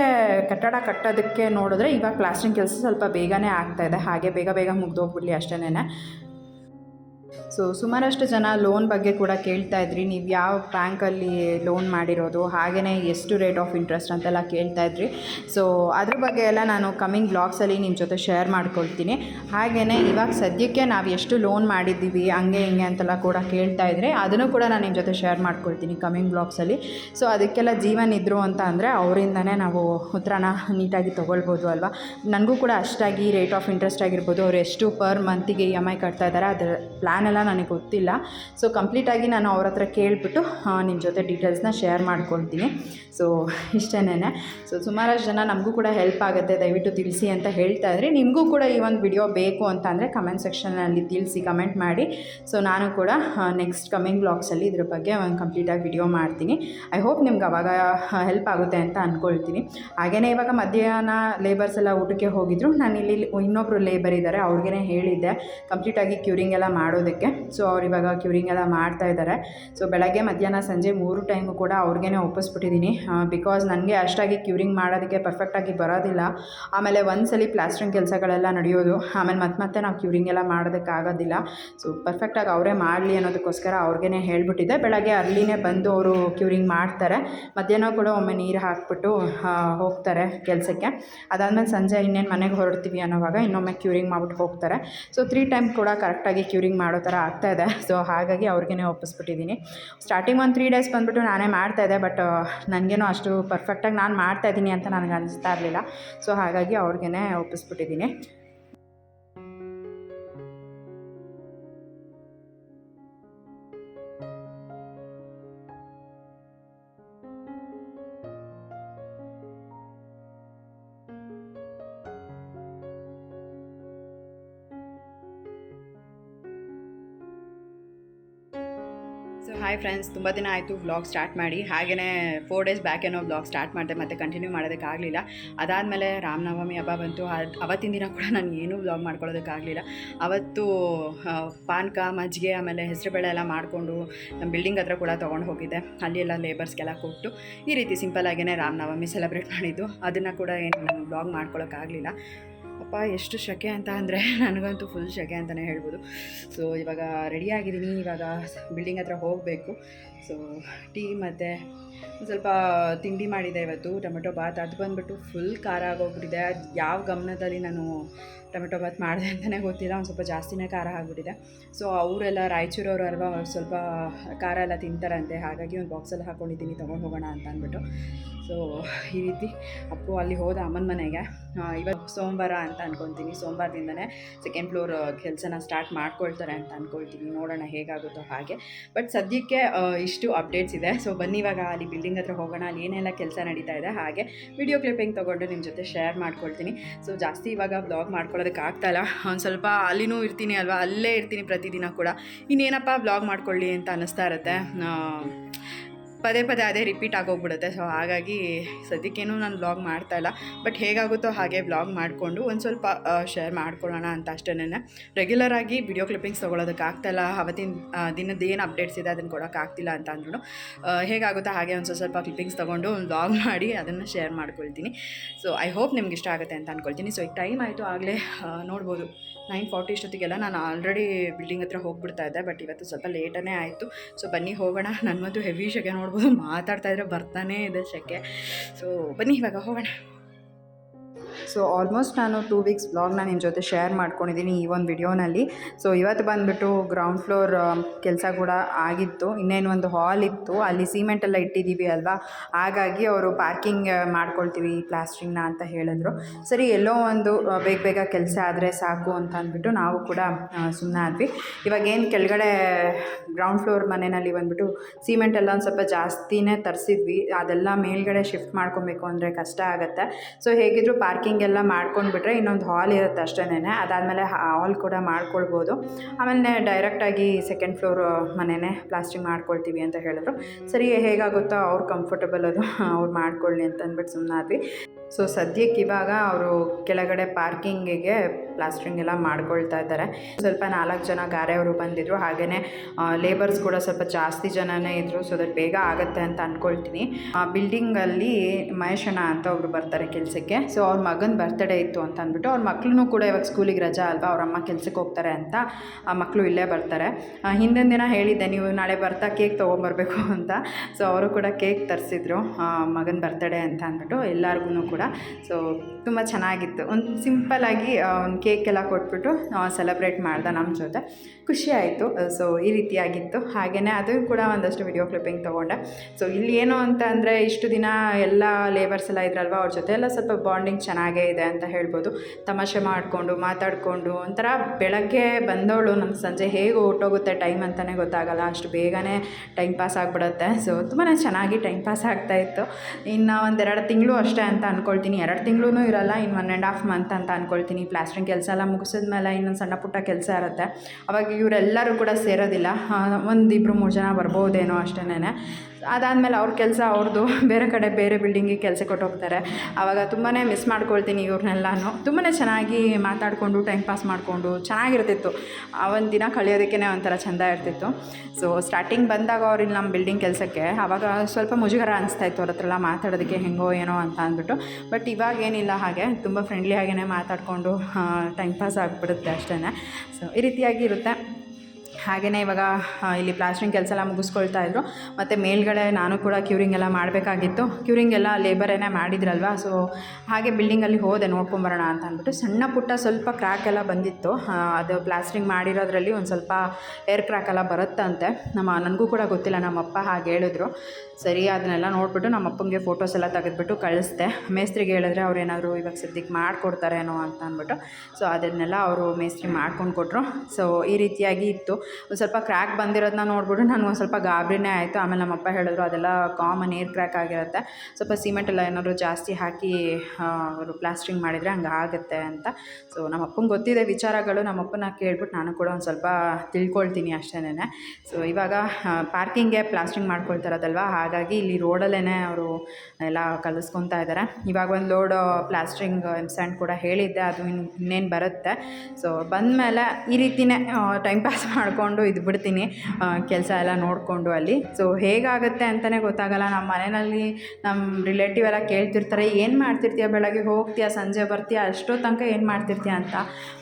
ಕಟ್ಟಡ ಕಟ್ಟೋದಕ್ಕೆ ನೋಡಿದ್ರೆ ಇವಾಗ ಪ್ಲಾಸ್ಟಿಂಗ್ ಕೆಲಸ ಸ್ವಲ್ಪ ಬೇಗನೆ ಆಗ್ತಾಯಿದೆ ಹಾಗೆ ಬೇಗ ಬೇಗ ಮುಗ್ದೋಗ್ಬಿಡ್ಲಿ ಅಷ್ಟೇನೆ ಸೊ ಸುಮಾರಷ್ಟು ಜನ ಲೋನ್ ಬಗ್ಗೆ ಕೂಡ ಕೇಳ್ತಾ ಇದ್ರಿ. ನೀವು ಯಾವ ಬ್ಯಾಂಕಲ್ಲಿ ಲೋನ್ ಮಾಡಿರೋದು ಹಾಗೆಯೇ ಎಷ್ಟು ರೇಟ್ ಆಫ್ ಇಂಟ್ರೆಸ್ಟ್ ಅಂತೆಲ್ಲ ಕೇಳ್ತಾ ಇದ್ರಿ. ಸೊ ಅದ್ರ ಬಗ್ಗೆ ಎಲ್ಲ ನಾನು ಕಮ್ಮಿಂಗ್ ಬ್ಲಾಗ್ಸಲ್ಲಿ ನಿಮ್ಮ ಜೊತೆ ಶೇರ್ ಮಾಡ್ಕೊಳ್ತೀನಿ. ಹಾಗೆಯೇ ಇವಾಗ ಸದ್ಯಕ್ಕೆ ನಾವು ಎಷ್ಟು ಲೋನ್ ಮಾಡಿದ್ದೀವಿ, ಹಂಗೆ ಹಿಂಗೆ ಅಂತೆಲ್ಲ ಕೂಡ ಕೇಳ್ತಾ ಇದ್ರೆ ಅದನ್ನು ಕೂಡ ನಾನು ನಿಮ್ಮ ಜೊತೆ ಶೇರ್ ಮಾಡ್ಕೊಳ್ತೀನಿ ಕಮ್ಮಿಂಗ್ ಬ್ಲಾಗ್ಸಲ್ಲಿ ಸೊ ಅದಕ್ಕೆಲ್ಲ ಜೀವನ ಇದ್ದರು ಅಂತ ಅಂದರೆ ಅವರಿಂದನೇ ನಾವು ಉತ್ತರನ ನೀಟಾಗಿ ತೊಗೊಳ್ಬೋದು ಅಲ್ವಾ? ನನಗೂ ಕೂಡ ಅಷ್ಟಾಗಿ ರೇಟ್ ಆಫ್ ಇಂಟ್ರೆಸ್ಟ್ ಆಗಿರ್ಬೋದು. ಅವ್ರು ಎಷ್ಟು ಪರ್ ಮಂತಿಗೆ ಇ ಎಂ ಐ ಕಟ್ತಾ ಇದ್ದಾರೆ ಅದರ ಪ್ಲ್ಯಾನ್ ಎಲ್ಲ ನನಗೆ ಗೊತ್ತಿಲ್ಲ. ಸೊ ಕಂಪ್ಲೀಟಾಗಿ ನಾನು ಅವ್ರ ಹತ್ರ ಕೇಳಿಬಿಟ್ಟು ನಿಮ್ಮ ಜೊತೆ ಡೀಟೇಲ್ಸ್ನ ಶೇರ್ ಮಾಡ್ಕೊಳ್ತೀನಿ. ಸೊ ಇಷ್ಟೇನೆ ಸೊ ಸುಮಾರಷ್ಟು ಜನ ನಮಗೂ ಕೂಡ ಹೆಲ್ಪ್ ಆಗುತ್ತೆ. ದಯವಿಟ್ಟು ತಿಳಿಸಿ ಅಂತ ಹೇಳ್ತಾ ಇದ್ರಿ. ನಿಮಗೂ ಕೂಡ ಈ ಒಂದು ವಿಡಿಯೋ ಬೇಕು ಅಂತ ಅಂದರೆ ಕಮೆಂಟ್ ಸೆಕ್ಷನಲ್ಲಿ ತಿಳಿಸಿ ಕಮೆಂಟ್ ಮಾಡಿ. ಸೊ ನಾನು ಕೂಡ ನೆಕ್ಸ್ಟ್ ಕಮಿಂಗ್ ಬ್ಲಾಗ್ಸಲ್ಲಿ ಇದ್ರ ಬಗ್ಗೆ ಒಂದು ಕಂಪ್ಲೀಟಾಗಿ ವಿಡಿಯೋ ಮಾಡ್ತೀನಿ. ಐ ಹೋಪ್ ನಿಮ್ಗೆ ಅವಾಗ ಹೆಲ್ಪ್ ಆಗುತ್ತೆ ಅಂತ ಅಂದ್ಕೊಳ್ತೀನಿ ಹಾಗೆಯೇ ಇವಾಗ ಮಧ್ಯಾಹ್ನ ಲೇಬರ್ಸ್ ಎಲ್ಲ ಊಟಕ್ಕೆ ಹೋಗಿದ್ರು. ನಾನು ಇಲ್ಲಿ ಇನ್ನೊಬ್ಬರು ಲೇಬರ್ ಇದ್ದಾರೆ ಅವ್ರಿಗೇ ಹೇಳಿದ್ದೆ. ಕಂಪ್ಲೀಟಾಗಿ ಕ್ಯೂರಿಂಗ್ ಎಲ್ಲ ಮಾಡೋದಕ್ಕೆ. ಸೊ ಅವ್ರು ಇವಾಗ ಕ್ಯೂರಿಂಗ್ ಎಲ್ಲ ಮಾಡ್ತಾ ಇದ್ದಾರೆ. ಸೊ ಬೆಳಗ್ಗೆ, ಮಧ್ಯಾಹ್ನ, ಸಂಜೆ ಮೂರು ಟೈಮು ಕೂಡ ಅವ್ರಿಗೇ ಒಪ್ಪಿಸ್ಬಿಟ್ಟಿದ್ದೀನಿ ಬಿಕಾಸ್ ನನಗೆ ಅಷ್ಟಾಗಿ ಕ್ಯೂರಿಂಗ್ ಮಾಡೋದಕ್ಕೆ ಪರ್ಫೆಕ್ಟಾಗಿ ಬರೋದಿಲ್ಲ. ಆಮೇಲೆ ಒಂದ್ಸಲಿ ಪ್ಲಾಸ್ಟ್ರಿಂಗ್ ಕೆಲಸಗಳೆಲ್ಲ ನಡೆಯೋದು. ಆಮೇಲೆ ಮತ್ತೆ ಮತ್ತೆ ನಾವು ಕ್ಯೂರಿಂಗ್ ಎಲ್ಲ ಮಾಡೋದಕ್ಕಾಗೋದಿಲ್ಲ ಸೊ ಪರ್ಫೆಕ್ಟಾಗಿ ಅವರೇ ಮಾಡಲಿ ಅನ್ನೋದಕ್ಕೋಸ್ಕರ ಅವ್ರಿಗೇ ಹೇಳ್ಬಿಟ್ಟಿದ್ದೆ. ಬೆಳಗ್ಗೆ ಅರ್ಲಿನೇ ಬಂದು ಅವರು ಕ್ಯೂರಿಂಗ್ ಮಾಡ್ತಾರೆ. ಮಧ್ಯಾಹ್ನ ಕೂಡ ಒಮ್ಮೆ ನೀರು ಹಾಕ್ಬಿಟ್ಟು ಹೋಗ್ತಾರೆ ಕೆಲಸಕ್ಕೆ. ಅದಾದಮೇಲೆ ಸಂಜೆ ಇನ್ನೇನು ಮನೆಗೆ ಹೊರಡ್ತೀವಿ ಅನ್ನೋವಾಗ ಇನ್ನೊಮ್ಮೆ ಕ್ಯೂರಿಂಗ್ ಮಾಡ್ಬಿಟ್ಟು ಹೋಗ್ತಾರೆ. ಸೊ ತ್ರೀ ಟೈಮ್ ಕೂಡ ಕರೆಕ್ಟಾಗಿ ಕ್ಯೂರಿಂಗ್ ಮಾಡೋ ಥರ ಆಗ್ತಾಯಿದೆ ಸೊ ಹಾಗಾಗಿ ಅವ್ರಿಗೇ ಒಪ್ಪಿಸ್ಬಿಟ್ಟಿದ್ದೀನಿ. ಸ್ಟಾರ್ಟಿಂಗ್ ಒಂದು ತ್ರೀ ಡೇಸ್ ಬಂದುಬಿಟ್ಟು ನಾನೇ ಮಾಡ್ತಾಯಿದ್ದೆ ಬಟ್ ನನಗೇನೋ ಅಷ್ಟು ಪರ್ಫೆಕ್ಟಾಗಿ ನಾನು ಮಾಡ್ತಾಯಿದ್ದೀನಿ ಅಂತ ನನಗೆ ಅನಿಸ್ತಾ ಇರಲಿಲ್ಲ. ಸೊ ಹಾಗಾಗಿ ಅವ್ರಿಗೇ ಒಪ್ಪಿಸ್ಬಿಟ್ಟಿದ್ದೀನಿ. ಸೊ ಹಾಯ್ ಫ್ರೆಂಡ್ಸ್ ತುಂಬ ದಿನ ಆಯಿತು ವ್ಲಾಗ್ ಸ್ಟಾರ್ಟ್ ಮಾಡಿ. ಹಾಗೆಯೇ ಫೋರ್ ಡೇಸ್ ಬ್ಯಾಕ್ ಏನೋ ವ್ಲಾಗ್ ಸ್ಟಾರ್ಟ್ ಮಾಡಿದೆ, ಮತ್ತೆ ಕಂಟಿನ್ಯೂ ಮಾಡೋದಕ್ಕಾಗಲಿಲ್ಲ ಅದಾದಮೇಲೆ ರಾಮನವಮಿ ಹಬ್ಬ ಬಂತು. ಅದು ಅವತ್ತಿನ ದಿನ ಕೂಡ ನಾನು ಏನೂ ವ್ಲಾಗ್ ಮಾಡ್ಕೊಳ್ಳೋದಕ್ಕಾಗಲಿಲ್ಲ ಅವತ್ತು ಪಾನಕ ಮಜ್ಜಿಗೆ, ಆಮೇಲೆ ಹೆಸರುಬೇಳೆ ಎಲ್ಲ ಮಾಡಿಕೊಂಡು ನಮ್ಮ ಬಿಲ್ಡಿಂಗ್ ಹತ್ರ ಕೂಡ ತೊಗೊಂಡು ಹೋಗಿದ್ದೆ. ಅಲ್ಲಿ ಎಲ್ಲ ಲೇಬರ್ಸ್ಗೆಲ್ಲ ಕೊಟ್ಟು ಈ ರೀತಿ ಸಿಂಪಲ್ ಆಗಿಯೇ ರಾಮನವಮಿ ಸೆಲೆಬ್ರೇಟ್ ಮಾಡಿದ್ದು. ಅದನ್ನು ಕೂಡ ಏನು ನಾನು ವ್ಲಾಗ್ ಮಾಡ್ಕೊಳ್ಳೋಕ್ಕಾಗಲಿಲ್ಲ ಅಪ್ಪ ಎಷ್ಟು ಶೆಕೆ ಅಂತ ಅಂದರೆ ನನಗಂತೂ ಫುಲ್ ಶೆಕೆ ಅಂತಲೇ ಹೇಳ್ಬೋದು. ಸೊ ಇವಾಗ ರೆಡಿಯಾಗಿದ್ದೀನಿ ಇವಾಗ ಬಿಲ್ಡಿಂಗ್ ಹತ್ರ ಹೋಗಬೇಕು. ಸೊ ಟೀ ಮತ್ತು ಸ್ವಲ್ಪ ತಿಂಡಿ ಮಾಡಿದೆ ಇವತ್ತು. ಟೊಮೆಟೊ ಬಾತ್ ಅದು ಬಂದುಬಿಟ್ಟು ಫುಲ್ ಖಾರ ಆಗೋಗ್ಬಿಟ್ಟಿದೆ. ಯಾವ ಗಮನದಲ್ಲಿ ನಾನು ಟೊಮೆಟೊ ಬಾತ್ ಮಾಡಿದೆ ಅಂತಲೇ ಗೊತ್ತಿಲ್ಲ, ಒಂದು ಸ್ವಲ್ಪ ಜಾಸ್ತಿನೇ ಖಾರ ಆಗಿಬಿಟ್ಟಿದೆ. ಸೊ ಅವರೆಲ್ಲ ರಾಯಚೂರವರು ಅಲ್ವಾ ಸ್ವಲ್ಪ ಖಾರ ಎಲ್ಲ ತಿಂತಾರಂತೆ, ಹಾಗಾಗಿ ಒಂದು ಬಾಕ್ಸಲ್ಲಿ ಹಾಕ್ಕೊಂಡಿದ್ದೀನಿ ತೊಗೊಂಡು ಹೋಗೋಣ ಅಂತ ಅಂದ್ಬಿಟ್ಟು. ಸೊ ಈ ರೀತಿ ಅಪ್ಪು ಅಲ್ಲಿ ಹೋದ ಅಮ್ಮನ ಮನೆಗೆ. ಇವತ್ತು ಸೋಮವಾರ ಅಂತ ಅಂದ್ಕೊತೀನಿ ಸೋಮವಾರದಿಂದನೇ ಸೆಕೆಂಡ್ ಫ್ಲೋರ್ ಕೆಲಸನ ಸ್ಟಾರ್ಟ್ ಮಾಡ್ಕೊಳ್ತಾರೆ ಅಂತ ಅಂದ್ಕೊಳ್ತೀನಿ ನೋಡೋಣ ಹೇಗಾಗುತ್ತೋ ಹಾಗೆ. ಬಟ್ ಸದ್ಯಕ್ಕೆ ಇಷ್ಟು ಅಪ್ಡೇಟ್ಸ್ ಇದೆ. ಸೊ ಬನ್ನಿ ಇವಾಗ ಅಲ್ಲಿ ಬಿಲ್ಡಿಂಗ್ ಹತ್ರ ಹೋಗೋಣ. ಅಲ್ಲಿ ಏನೆಲ್ಲ ಕೆಲಸ ನಡೀತಾ ಇದೆ. ಹಾಗೆ ವಿಡಿಯೋ ಕ್ಲಿಪ್ಪಿಂಗ್ ತೊಗೊಂಡು ನಿಮ್ಮ ಜೊತೆ ಶೇರ್ ಮಾಡ್ಕೊಳ್ತೀನಿ. ಸೊ ಜಾಸ್ತಿ ಇವಾಗ ಬ್ಲಾಗ್ ಮಾಡ್ಕೊಳ್ಳೋದಕ್ಕೆ ಆಗ್ತಾಯಿಲ್ಲ ಒಂದು ಸ್ವಲ್ಪ ಅಲ್ಲಿನೂ ಇರ್ತೀನಿ ಅಲ್ವಾ? ಅಲ್ಲೇ ಇರ್ತೀನಿ ಪ್ರತಿದಿನ ಕೂಡ. ಇನ್ನೇನಪ್ಪ ಬ್ಲಾಗ್ ಮಾಡ್ಕೊಳ್ಳಿ ಅಂತ ಅನ್ನಿಸ್ತಾ ಇರುತ್ತೆ. ಪದೇ ಪದೇ ಅದೇ ರಿಪೀಟ್ ಆಗೋಗ್ಬಿಡುತ್ತೆ. ಸೊ ಹಾಗಾಗಿ ಸದ್ಯಕ್ಕೇನು ನಾನು ಬ್ಲಾಗ್ ಮಾಡ್ತಾ ಇಲ್ಲ. ಬಟ್ ಹೇಗಾಗುತ್ತೋ ಹಾಗೆ ಬ್ಲಾಗ್ ಮಾಡಿಕೊಂಡು ಒಂದು ಸ್ವಲ್ಪ ಶೇರ್ ಮಾಡ್ಕೊಳ್ಳೋಣ ಅಂತ ಅಷ್ಟೇ ರೆಗ್ಯುಲರ್ ಆಗಿ ವಿಡಿಯೋ ಕ್ಲಿಪ್ಪಿಂಗ್ಸ್ ತೊಗೊಳೋದಕ್ಕೆ ಆಗ್ತಾಯಿಲ್ಲ ಅವತ್ತಿನ ದಿನದ ಏನು ಅಪ್ಡೇಟ್ಸ್ ಇದೆ ಅದನ್ನು ಕೊಡೋಕ್ಕಾಗ್ತಿಲ್ಲ ಅಂತ ಅಂದ್ರೂ ಹೇಗಾಗುತ್ತೋ ಹಾಗೆ ಒಂದು ಸ್ವಲ್ಪ ಕ್ಲಿಪ್ಪಿಂಗ್ಸ್ ತೊಗೊಂಡು ಒಂದು ಬ್ಲಾಗ್ ಮಾಡಿ ಅದನ್ನು ಶೇರ್ ಮಾಡ್ಕೊಳ್ತೀನಿ. ಸೊ ಐ ಹೋಪ್ ನಿಮ್ಗೆ ಇಷ್ಟ ಆಗುತ್ತೆ ಅಂತ ಅಂದ್ಕೊಳ್ತೀನಿ ಸೊ ಈಗ ಟೈಮ್ ಆಯಿತು ಆಗಲೇ ನೋಡ್ಬೋದು. ನೈನ್ ಫಾರ್ಟಿ ಇಷ್ಟೊತ್ತಿಗೆಲ್ಲ ನಾನು ಆಲ್ರೆಡಿ ಬಿಲ್ಡಿಂಗ್ ಹತ್ರ ಹೋಗ್ಬಿಡ್ತಾ ಇದ್ದೆ ಬಟ್ ಇವತ್ತು ಸ್ವಲ್ಪ ಲೇಟನೇ ಆಯಿತು. ಸೊ ಬನ್ನಿ ಹೋಗೋಣ ನನ್ನ ಮತ್ತು ಹೆವಿ ಶೆಕೆ ನೋಡ್ಬೋದು, ಮಾತಾಡ್ತಾ ಇದ್ರೆ ಬರ್ತಾನೇ ಇದೆ ಶೆಕೆ. ಸೊ ಬನ್ನಿ ಇವಾಗ ಹೋಗೋಣ. ಸೊ ಆಲ್ಮೋಸ್ಟ್ ನಾನು ಟೂ ವೀಕ್ಸ್ ಬ್ಲಾಗ್ನ ನಿಮ್ಮ ಜೊತೆ ಶೇರ್ ಮಾಡ್ಕೊಂಡಿದ್ದೀನಿ ಈ ಒಂದು ವಿಡಿಯೋನಲ್ಲಿ ಸೊ ಇವತ್ತು ಬಂದುಬಿಟ್ಟು ಗ್ರೌಂಡ್ ಫ್ಲೋರ್ ಕೆಲಸ ಕೂಡ ಆಗಿತ್ತು. ಇನ್ನೇನು ಒಂದು ಹಾಲ್ ಇತ್ತು. ಅಲ್ಲಿ ಸಿಮೆಂಟ್ ಎಲ್ಲ ಇಟ್ಟಿದ್ದೀವಿ ಅಲ್ವಾ? ಹಾಗಾಗಿ ಅವರು ಪಾರ್ಕಿಂಗ್ ಮಾಡ್ಕೊಳ್ತೀವಿ ಪ್ಲಾಸ್ಟ್ರಿಂಗ್ನ ಅಂತ ಹೇಳಿದ್ರು. ಸರಿ, ಎಲ್ಲೋ ಒಂದು ಬೇಗ ಬೇಗ ಕೆಲಸ ಆದರೆ ಸಾಕು ಅಂತ ಅಂದ್ಬಿಟ್ಟು ನಾವು ಕೂಡ ಸುಮ್ಮನೆ ಆದ್ವಿ. ಇವಾಗ ಏನು ಕೆಳಗಡೆ ಗ್ರೌಂಡ್ ಫ್ಲೋರ್ ಮನೆಯಲ್ಲಿ ಬಂದ್ಬಿಟ್ಟು ಸಿಮೆಂಟ್ ಎಲ್ಲ ಒಂದು ಸ್ವಲ್ಪ ಜಾಸ್ತಿನೇ ತರಿಸಿದ್ವಿ. ಅದೆಲ್ಲ ಮೇಲ್ಗಡೆ ಶಿಫ್ಟ್ ಮಾಡ್ಕೊಬೇಕು ಅಂದರೆ ಕಷ್ಟ ಆಗುತ್ತೆ. ಸೊ ಹೇಗಿದ್ರು ಪಾರ್ಕಿಂಗ್ ಎಲ್ಲ ಮಾಡ್ಕೊಂಡ್ಬಿಟ್ರೆ ಇನ್ನೊಂದು ಹಾಲ್ ಇರುತ್ತೆ ಅಷ್ಟೇನೆ. ಅದಾದಮೇಲೆ ಹಾಲ್ ಕೂಡ ಮಾಡ್ಕೊಳ್ಬೋದು. ಆಮೇಲೆ ಡೈರೆಕ್ಟಾಗಿ ಸೆಕೆಂಡ್ ಫ್ಲೋರ್ ಮನೆಯೇ ಪ್ಲಾಸ್ಟಿಂಗ್ ಮಾಡ್ಕೊಳ್ತೀವಿ ಅಂತ ಹೇಳಿದ್ರು. ಸರಿ, ಹೇಗಾಗುತ್ತೋ ಅವ್ರು ಕಂಫರ್ಟಬಲ್ ಅದು, ಅವ್ರು ಮಾಡ್ಕೊಳ್ಳಿ ಅಂತ ಅಂದ್ಬಿಟ್ಟು ಸುಮ್ಮನಾದ್ವಿ ಸೊ ಸದ್ಯಕ್ಕೆ ಇವಾಗ ಅವರು ಕೆಳಗಡೆ ಪಾರ್ಕಿಂಗಿಗೆ ಪ್ಲಾಸ್ಟ್ರಿಂಗ್ ಎಲ್ಲ ಮಾಡ್ಕೊಳ್ತಾ ಇದ್ದಾರೆ. ಸ್ವಲ್ಪ ನಾಲ್ಕು ಜನ ಗಾರೆಯವರು ಬಂದಿದ್ರು. ಹಾಗೆಯೇ ಲೇಬರ್ಸ್ ಕೂಡ ಸ್ವಲ್ಪ ಜಾಸ್ತಿ ಜನನೇ ಇದ್ದರು ಸೊ ದಟ್ ಬೇಗ ಆಗುತ್ತೆ ಅಂತ ಅಂದ್ಕೊಳ್ತೀನಿ ಆ ಬಿಲ್ಡಿಂಗಲ್ಲಿ ಮಹೇಶಣ್ಣ ಅಂತ ಒಬ್ರು ಬರ್ತಾರೆ ಕೆಲಸಕ್ಕೆ. ಸೊ ಅವ್ರ ಮಗನ ಬರ್ತ್ಡೇ ಇತ್ತು ಅಂತ ಅಂದ್ಬಿಟ್ಟು ಅವ್ರ ಮಕ್ಳು ಕೂಡ ಇವಾಗ ಸ್ಕೂಲಿಗೆ ರಜಾ ಅಲ್ವಾ? ಅವ್ರ ಅಮ್ಮ ಕೆಲ್ಸಕ್ಕೆ ಹೋಗ್ತಾರೆ ಅಂತ ಆ ಮಕ್ಕಳು ಇಲ್ಲೇ ಬರ್ತಾರೆ. ಹಿಂದಿನ ದಿನ ಹೇಳಿದ್ದೆ, ನೀವು ನಾಳೆ ಬರ್ತಾ ಕೇಕ್ ತೊಗೊಂಬರ್ಬೇಕು ಅಂತ. ಸೊ ಅವರು ಕೂಡ ಕೇಕ್ ತರಿಸಿದ್ರು ಮಗನ ಬರ್ತಡೇ ಅಂತ ಅಂದ್ಬಿಟ್ಟು ಎಲ್ಲರಿಗೂ ಕೂಡ. ಸೊ ತುಂಬ ಚೆನ್ನಾಗಿತ್ತು. ಒಂದು ಸಿಂಪಲ್ಲಾಗಿ ಒಂದು ಕೇಕ್ ಎಲ್ಲ ಕೊಟ್ಬಿಟ್ಟು ಸೆಲೆಬ್ರೇಟ್ ಮಾಡ್ದೆ ನಮ್ಮ ಜೊತೆ. ಖುಷಿ ಆಯಿತು ಸೊ ಈ ರೀತಿಯಾಗಿತ್ತು. ಹಾಗೆಯೇ ಅದು ಕೂಡ ಒಂದಷ್ಟು ವಿಡಿಯೋ ಕ್ಲಿಪ್ಪಿಂಗ್ ತೊಗೊಂಡೆ. ಸೊ ಇಲ್ಲಿ ಏನು ಅಂತ ಅಂದರೆ, ಇಷ್ಟು ದಿನ ಎಲ್ಲ ಲೇಬರ್ಸ್ ಎಲ್ಲ ಇದ್ರಲ್ವ, ಅವ್ರ ಜೊತೆ ಎಲ್ಲ ಸ್ವಲ್ಪ ಬಾಂಡಿಂಗ್ ಚೆನ್ನಾಗೇ ಇದೆ ಅಂತ ಹೇಳ್ಬೋದು. ತಮಾಷೆ ಮಾಡಿಕೊಂಡು, ಮಾತಾಡಿಕೊಂಡು, ಒಂಥರ ಬೆಳಗ್ಗೆ ಬಂದವಳು ನಮ್ಮ ಸಂಜೆ ಹೇಗೆ ಹೊಟ್ಟೋಗುತ್ತೆ ಟೈಮ್ ಅಂತಲೇ ಗೊತ್ತಾಗಲ್ಲ. ಅಷ್ಟು ಬೇಗನೆ ಟೈಮ್ ಪಾಸ್ ಆಗಿಬಿಡುತ್ತೆ. ಸೊ ತುಂಬಾ ಚೆನ್ನಾಗಿ ಟೈಮ್ ಪಾಸ್ ಆಗ್ತಾಯಿತ್ತು ಇನ್ನು ಒಂದೆರಡು ತಿಂಗಳು ಅಷ್ಟೇ ಅಂತ ಅಂದ್ಕೊಳ್ತೀನಿ ಎರಡು ತಿಂಗಳೂ ಇರಲ್ಲ ಇನ್ನು ಒನ್ ಆ್ಯಂಡ್ ಹಾಫ್ ಮಂತ್ ಅಂತ ಅಂದ್ಕೊಳ್ತೀನಿ ಪ್ಲಾಸ್ಟ್ರಿಂಗ್ ಕೆಲಸ ಎಲ್ಲ ಮುಗಿಸಿದ್ಮೇಲೆ ಇನ್ನೊಂದು ಸಣ್ಣ ಪುಟ್ಟ ಕೆಲಸ ಇರುತ್ತೆ. ಅವಾಗ ಇವರೆಲ್ಲರೂ ಕೂಡ ಸೇರೋದಿಲ್ಲ. ಒಂದು ಇಬ್ಬರು ಮೂರು ಜನ ಬರ್ಬೋದೇನೋ ಅಷ್ಟೇನೆ ಅದಾದಮೇಲೆ ಅವ್ರ ಕೆಲಸ, ಅವ್ರದ್ದು ಬೇರೆ ಕಡೆ ಬೇರೆ ಬಿಲ್ಡಿಂಗಿಗೆ ಕೆಲಸ ಕೊಟ್ಟೋಗ್ತಾರೆ ಆವಾಗ ತುಂಬಾ ಮಿಸ್ ಮಾಡ್ಕೊಳ್ತೀನಿ ಇವ್ರನ್ನೆಲ್ಲನೂ. ತುಂಬಾ ಚೆನ್ನಾಗಿ ಮಾತಾಡಿಕೊಂಡು ಟೈಮ್ ಪಾಸ್ ಮಾಡಿಕೊಂಡು ಚೆನ್ನಾಗಿರ್ತಿತ್ತು. ಆ ಒಂದು ದಿನ ಕಳೆಯೋದಕ್ಕೇ ಒಂಥರ ಚೆಂದ ಇರ್ತಿತ್ತು. ಸೊ ಸ್ಟಾರ್ಟಿಂಗ್ ಬಂದಾಗ ಅವ್ರಿಗೆ ನಮ್ಮ ಬಿಲ್ಡಿಂಗ್ ಕೆಲಸಕ್ಕೆ ಆವಾಗ ಸ್ವಲ್ಪ ಮುಜುಗರ ಅನಿಸ್ತಾ ಇತ್ತು ಅವ್ರ ಹತ್ರ ಎಲ್ಲ ಮಾತಾಡೋದಕ್ಕೆ ಹೆಂಗೋ ಏನೋ ಅಂತ ಅಂದ್ಬಿಟ್ಟು. ಬಟ್ ಇವಾಗ ಏನಿಲ್ಲ ಹಾಗೆ, ತುಂಬ ಫ್ರೆಂಡ್ಲಿ ಆಗೇ ಮಾತಾಡಿಕೊಂಡು ಟೈಮ್ ಪಾಸ್ ಆಗಿಬಿಡುತ್ತೆ ಅಷ್ಟೇ ಸೊ ಈ ರೀತಿಯಾಗಿ ಇರುತ್ತೆ. ಹಾಗೆಯೇ ಇವಾಗ ಇಲ್ಲಿ ಪ್ಲಾಸ್ಟ್ರಿಂಗ್ ಕೆಲಸ ಎಲ್ಲ ಮುಗಿಸ್ಕೊಳ್ತಾ ಇದ್ರು. ಮತ್ತು ಮೇಲ್ಗಡೆ ನಾನು ಕೂಡ ಕ್ಯೂರಿಂಗ್ ಎಲ್ಲ ಮಾಡಬೇಕಾಗಿತ್ತು. ಕ್ಯೂರಿಂಗ್ ಎಲ್ಲ ಲೇಬರೇನೇ ಮಾಡಿದ್ರಲ್ವ ಸೊ ಹಾಗೆ ಬಿಲ್ಡಿಂಗಲ್ಲಿ ಹೋದೆ, ನೋಡ್ಕೊಂಬರೋಣ ಅಂತ ಅಂದ್ಬಿಟ್ಟು. ಸಣ್ಣ ಪುಟ್ಟ ಸ್ವಲ್ಪ ಕ್ರ್ಯಾಕ್ ಎಲ್ಲ ಬಂದಿತ್ತು. ಅದು ಪ್ಲಾಸ್ಟ್ರಿಂಗ್ ಮಾಡಿರೋದ್ರಲ್ಲಿ ಒಂದು ಸ್ವಲ್ಪ ಏರ್ ಕ್ರ್ಯಾಕ್ ಎಲ್ಲ ಬರುತ್ತಂತೆ. ನಮ್ಮ, ನನಗೂ ಕೂಡ ಗೊತ್ತಿಲ್ಲ, ನಮ್ಮಪ್ಪ ಹಾಗೆ ಹೇಳಿದ್ರು. ಸರಿ, ಅದನ್ನೆಲ್ಲ ನೋಡ್ಬಿಟ್ಟು ನಮ್ಮ ಅಪ್ಪಂಗೆ ಫೋಟೋಸ್ ಎಲ್ಲ ತೆಗೆದುಬಿಟ್ಟು ಕಳಿಸ್ದೆ. ಮೇಸ್ತ್ರಿಗೆ ಹೇಳಿದ್ರೆ ಅವ್ರು ಏನಾದರೂ ಇವಾಗ ಸದ್ಯಕ್ಕೆ ಮಾಡಿಕೊಡ್ತಾರೇನೋ ಅಂತ ಅಂದ್ಬಿಟ್ಟು. ಸೊ ಅದನ್ನೆಲ್ಲ ಅವರು ಮೇಸ್ತ್ರಿ ಮಾಡ್ಕೊಂಡು ಕೊಟ್ಟರು ಸೊ ಈ ರೀತಿಯಾಗಿ ಇತ್ತು. ಒಂದು ಸ್ವಲ್ಪ ಕ್ರ್ಯಾಕ್ ಬಂದಿರೋದನ್ನ ನೋಡಿಬಿಟ್ಟು ಒಂದು ಸ್ವಲ್ಪ ಗಾಬರಿನೇ ಆಯಿತು. ಆಮೇಲೆ ನಮ್ಮಪ್ಪ ಹೇಳಿದ್ರು ಅದೆಲ್ಲ ಕಾಮನ್ ಏರ್ ಕ್ರ್ಯಾಕ್ ಆಗಿರುತ್ತೆ. ಸ್ವಲ್ಪ ಸಿಮೆಂಟ್ ಎಲ್ಲ ಏನಾದರೂ ಜಾಸ್ತಿ ಹಾಕಿ ಅವರು ಪ್ಲಾಸ್ಟ್ರಿಂಗ್ ಮಾಡಿದರೆ ಹಂಗೆ ಆಗುತ್ತೆ ಅಂತ. ಸೊ ನಮ್ಮ ಅಪ್ಪಂಗೆ ಗೊತ್ತಿದೆ ವಿಚಾರಗಳು. ನಮ್ಮಪ್ಪನ ಕೇಳ್ಬಿಟ್ಟು ನಾನು ಕೂಡ ಒಂದು ಸ್ವಲ್ಪ ತಿಳ್ಕೊಳ್ತೀನಿ ಅಷ್ಟೇನೆ ಸೊ ಇವಾಗ ಪಾರ್ಕಿಂಗ್ಗೆ ಪ್ಲಾಸ್ಟ್ರಿಂಗ್ ಮಾಡ್ಕೊಳ್ತಾರದಲ್ವ ಹಾಗಾಗಿ ಇಲ್ಲಿ ರೋಡಲ್ಲೇ ಅವರು ಎಲ್ಲ ಕಲಿಸ್ಕೊತಾ ಇದ್ದಾರೆ ಇವಾಗ ಒಂದು ಲೋಡ್ ಪ್ಲಾಸ್ಟ್ರಿಂಗ್ ಎಮ್ಸ್ಯಾಂಡ್ ಕೂಡ ಹೇಳಿದ್ದೆ. ಅದು ಇನ್ನು ಇನ್ನೇನು ಬರುತ್ತೆ. ಸೊ ಬಂದಮೇಲೆ ಈ ರೀತಿಯೇ ಟೈಮ್ ಪಾಸ್ ಮಾಡಿಕೊಂಡು ಇದು ಬಿಡ್ತೀನಿ ಕೆಲಸ ಎಲ್ಲ ನೋಡಿಕೊಂಡು ಅಲ್ಲಿ. ಸೊ ಹೇಗಾಗುತ್ತೆ ಅಂತಲೇ ಗೊತ್ತಾಗಲ್ಲ. ನಮ್ಮ ಮನೆಯಲ್ಲಿ ನಮ್ಮ ರಿಲೇಟಿವ್ ಎಲ್ಲ ಕೇಳ್ತಿರ್ತಾರೆ, ಏನು ಮಾಡ್ತಿರ್ತೀಯ ಬೆಳಗ್ಗೆ? ಹೋಗ್ತೀಯ? ಸಂಜೆ ಬರ್ತೀಯ? ಅಷ್ಟೋ ತನಕ ಏನು ಮಾಡ್ತಿರ್ತೀಯ? ಅಂತ.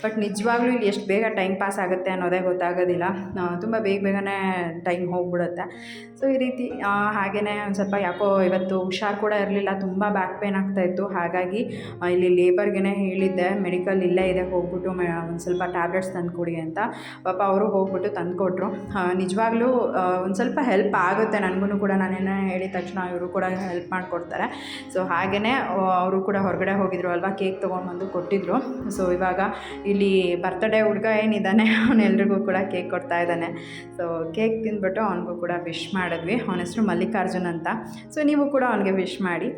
ಬಟ್ ನಿಜವಾಗ್ಲೂ ಇಲ್ಲಿ ಎಷ್ಟು ಬೇಗ ಟೈಮ್ ಪಾಸ್ ಆಗುತ್ತೆ ಅನ್ನೋದೇ ಗೊತ್ತಾಗೋದಿಲ್ಲ. ತುಂಬ ಬೇಗ ಬೇಗನೆ ಟೈಮ್ ಹೋಗ್ಬಿಡುತ್ತೆ. ಸೊ ಈ ರೀತಿ ಹಾಗೆಯೇ ಒಂದು ಸ್ವಲ್ಪ ಯಾಕೋ ಇವತ್ತು ಹುಷಾರು ಕೂಡ ಇರಲಿಲ್ಲ, ತುಂಬ ಬ್ಯಾಕ್ ಪೇನ್ ಆಗ್ತಾಯಿತ್ತು ಹಾಗಾಗಿ ಇಲ್ಲಿ ಲೇಬರ್ಗೆ ಹೇಳಿದ್ದೆ ಮೆಡಿಕಲ್ ಇಲ್ಲೇ ಇದೆ, ಹೋಗ್ಬಿಟ್ಟು ಒಂದು ಸ್ವಲ್ಪ ಟ್ಯಾಬ್ಲೆಟ್ಸ್ ತಂದು ಕೊಡಿ ಅಂತ. ಪಾಪ ಅವರು ಹೋಗ್ಬಿಟ್ಟು ತಂದುಕೊಟ್ರು. ನಿಜವಾಗ್ಲೂ ಒಂದು ಸ್ವಲ್ಪ ಹೆಲ್ಪ್ ಆಗುತ್ತೆ. ನನಗೂ ಕೂಡ ನಾನೇನೋ ಹೇಳಿದ ತಕ್ಷಣ ಇವರು ಕೂಡ ಹೆಲ್ಪ್ ಮಾಡಿಕೊಡ್ತಾರೆ. ಸೊ ಹಾಗೆಯೇ ಅವರು ಕೂಡ ಹೊರಗಡೆ ಹೋಗಿದ್ರು ಅಲ್ವಾ ಕೇಕ್ ತೊಗೊಂಡ್ಬಂದು ಕೊಟ್ಟಿದ್ರು. ಸೊ ಇವಾಗ ಇಲ್ಲಿ ಬರ್ತ್ಡೇ ಹುಡುಗ ಏನಿದ್ದಾನೆ ಅವನೆಲ್ರಿಗೂ ಕೂಡ ಕೇಕ್ ಕೊಡ್ತಾ ಇದ್ದಾನೆ. ಸೊ ಕೇಕ್ ತಿಂದ್ಬಿಟ್ಟು ಅವನಿಗೂ ಕೂಡ ವಿಶ್ ಮಾಡಿದ್ವಿ ಅವನ ಹೆಸರು ಮಲ್ಲಿಕಾರ್ಜುನ್ ಅಂತ. ಸೊ ನೀವು ಕೂಡ ಅವನಿಗೆ ವಿಶ್ ಮಾಡಿ.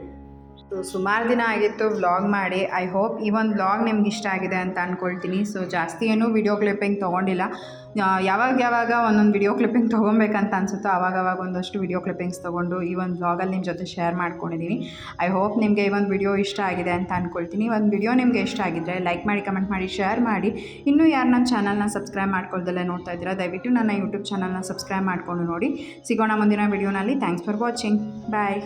ಸುಮಾರು ದಿನ ಆಗಿತ್ತು ವ್ಲಾಗ್ ಮಾಡಿ. ಐ ಹೋಪ್ ಈ ಒಂದು ವ್ಲಾಗ್ ನಿಮ್ಗೆ ಇಷ್ಟ ಆಗಿದೆ ಅಂತ ಅಂದ್ಕೊಳ್ತೀನಿ ಸೊ ಜಾಸ್ತಿ ಏನೂ ವಿಡಿಯೋ ಕ್ಲಿಪ್ಪಿಂಗ್ ತೊಗೊಂಡಿಲ್ಲ. ಯಾವಾಗ ಯಾವಾಗ ಒಂದೊಂದು ವಿಡಿಯೋ ಕ್ಲಿಪ್ಪಿಂಗ್ ತೊಗೊಬೇಕಂತ ಅನಿಸುತ್ತೋ ಆವಾಗ ಅವಾಗ ಒಂದಷ್ಟು ವಿಡಿಯೋ ಕ್ಲಿಪ್ಪಿಂಗ್ಸ್ ತೊಗೊಂಡು ಈ ಒಂದು ವ್ಲಾಗಲ್ಲಿ ನಿಮ್ಮ ಜೊತೆ ಶೇರ್ ಮಾಡ್ಕೊಂಡಿದ್ದೀನಿ ಐ ಹೋಪ್ ನಿಮಗೆ ಈ ಒಂದು ವಿಡಿಯೋ ಇಷ್ಟ ಆಗಿದೆ ಅಂತ ಅಂದ್ಕೊಳ್ತೀನಿ ಒಂದು ವಿಡಿಯೋ ನಿಮಗೆ ಇಷ್ಟ ಆಗಿದ್ದರೆ ಲೈಕ್ ಮಾಡಿ ಕಮೆಂಟ್ ಮಾಡಿ ಶೇರ್ ಮಾಡಿ. ಇನ್ನೂ ಯಾರು ನನ್ನ ಚಾನಲ್ನ ಸಬ್ಸ್ಕ್ರೈಬ್ ಮಾಡ್ಕೊಳ್ದಲ್ಲೇ ನೋಡ್ತಾ ಇದ್ದೀರಾ, ದಯವಿಟ್ಟು ನನ್ನ ಯೂಟ್ಯೂಬ್ ಚಾನಲ್ನ ಸಬ್ಸ್ಕ್ರೈಬ್ ಮಾಡಿಕೊಂಡು ನೋಡಿ. ಸಿಗೋಣ ಮುಂದಿನ ವಿಡಿಯೋನಲ್ಲಿ ಥ್ಯಾಂಕ್ಸ್ ಫಾರ್ ವಾಚಿಂಗ್ ಬಾಯ್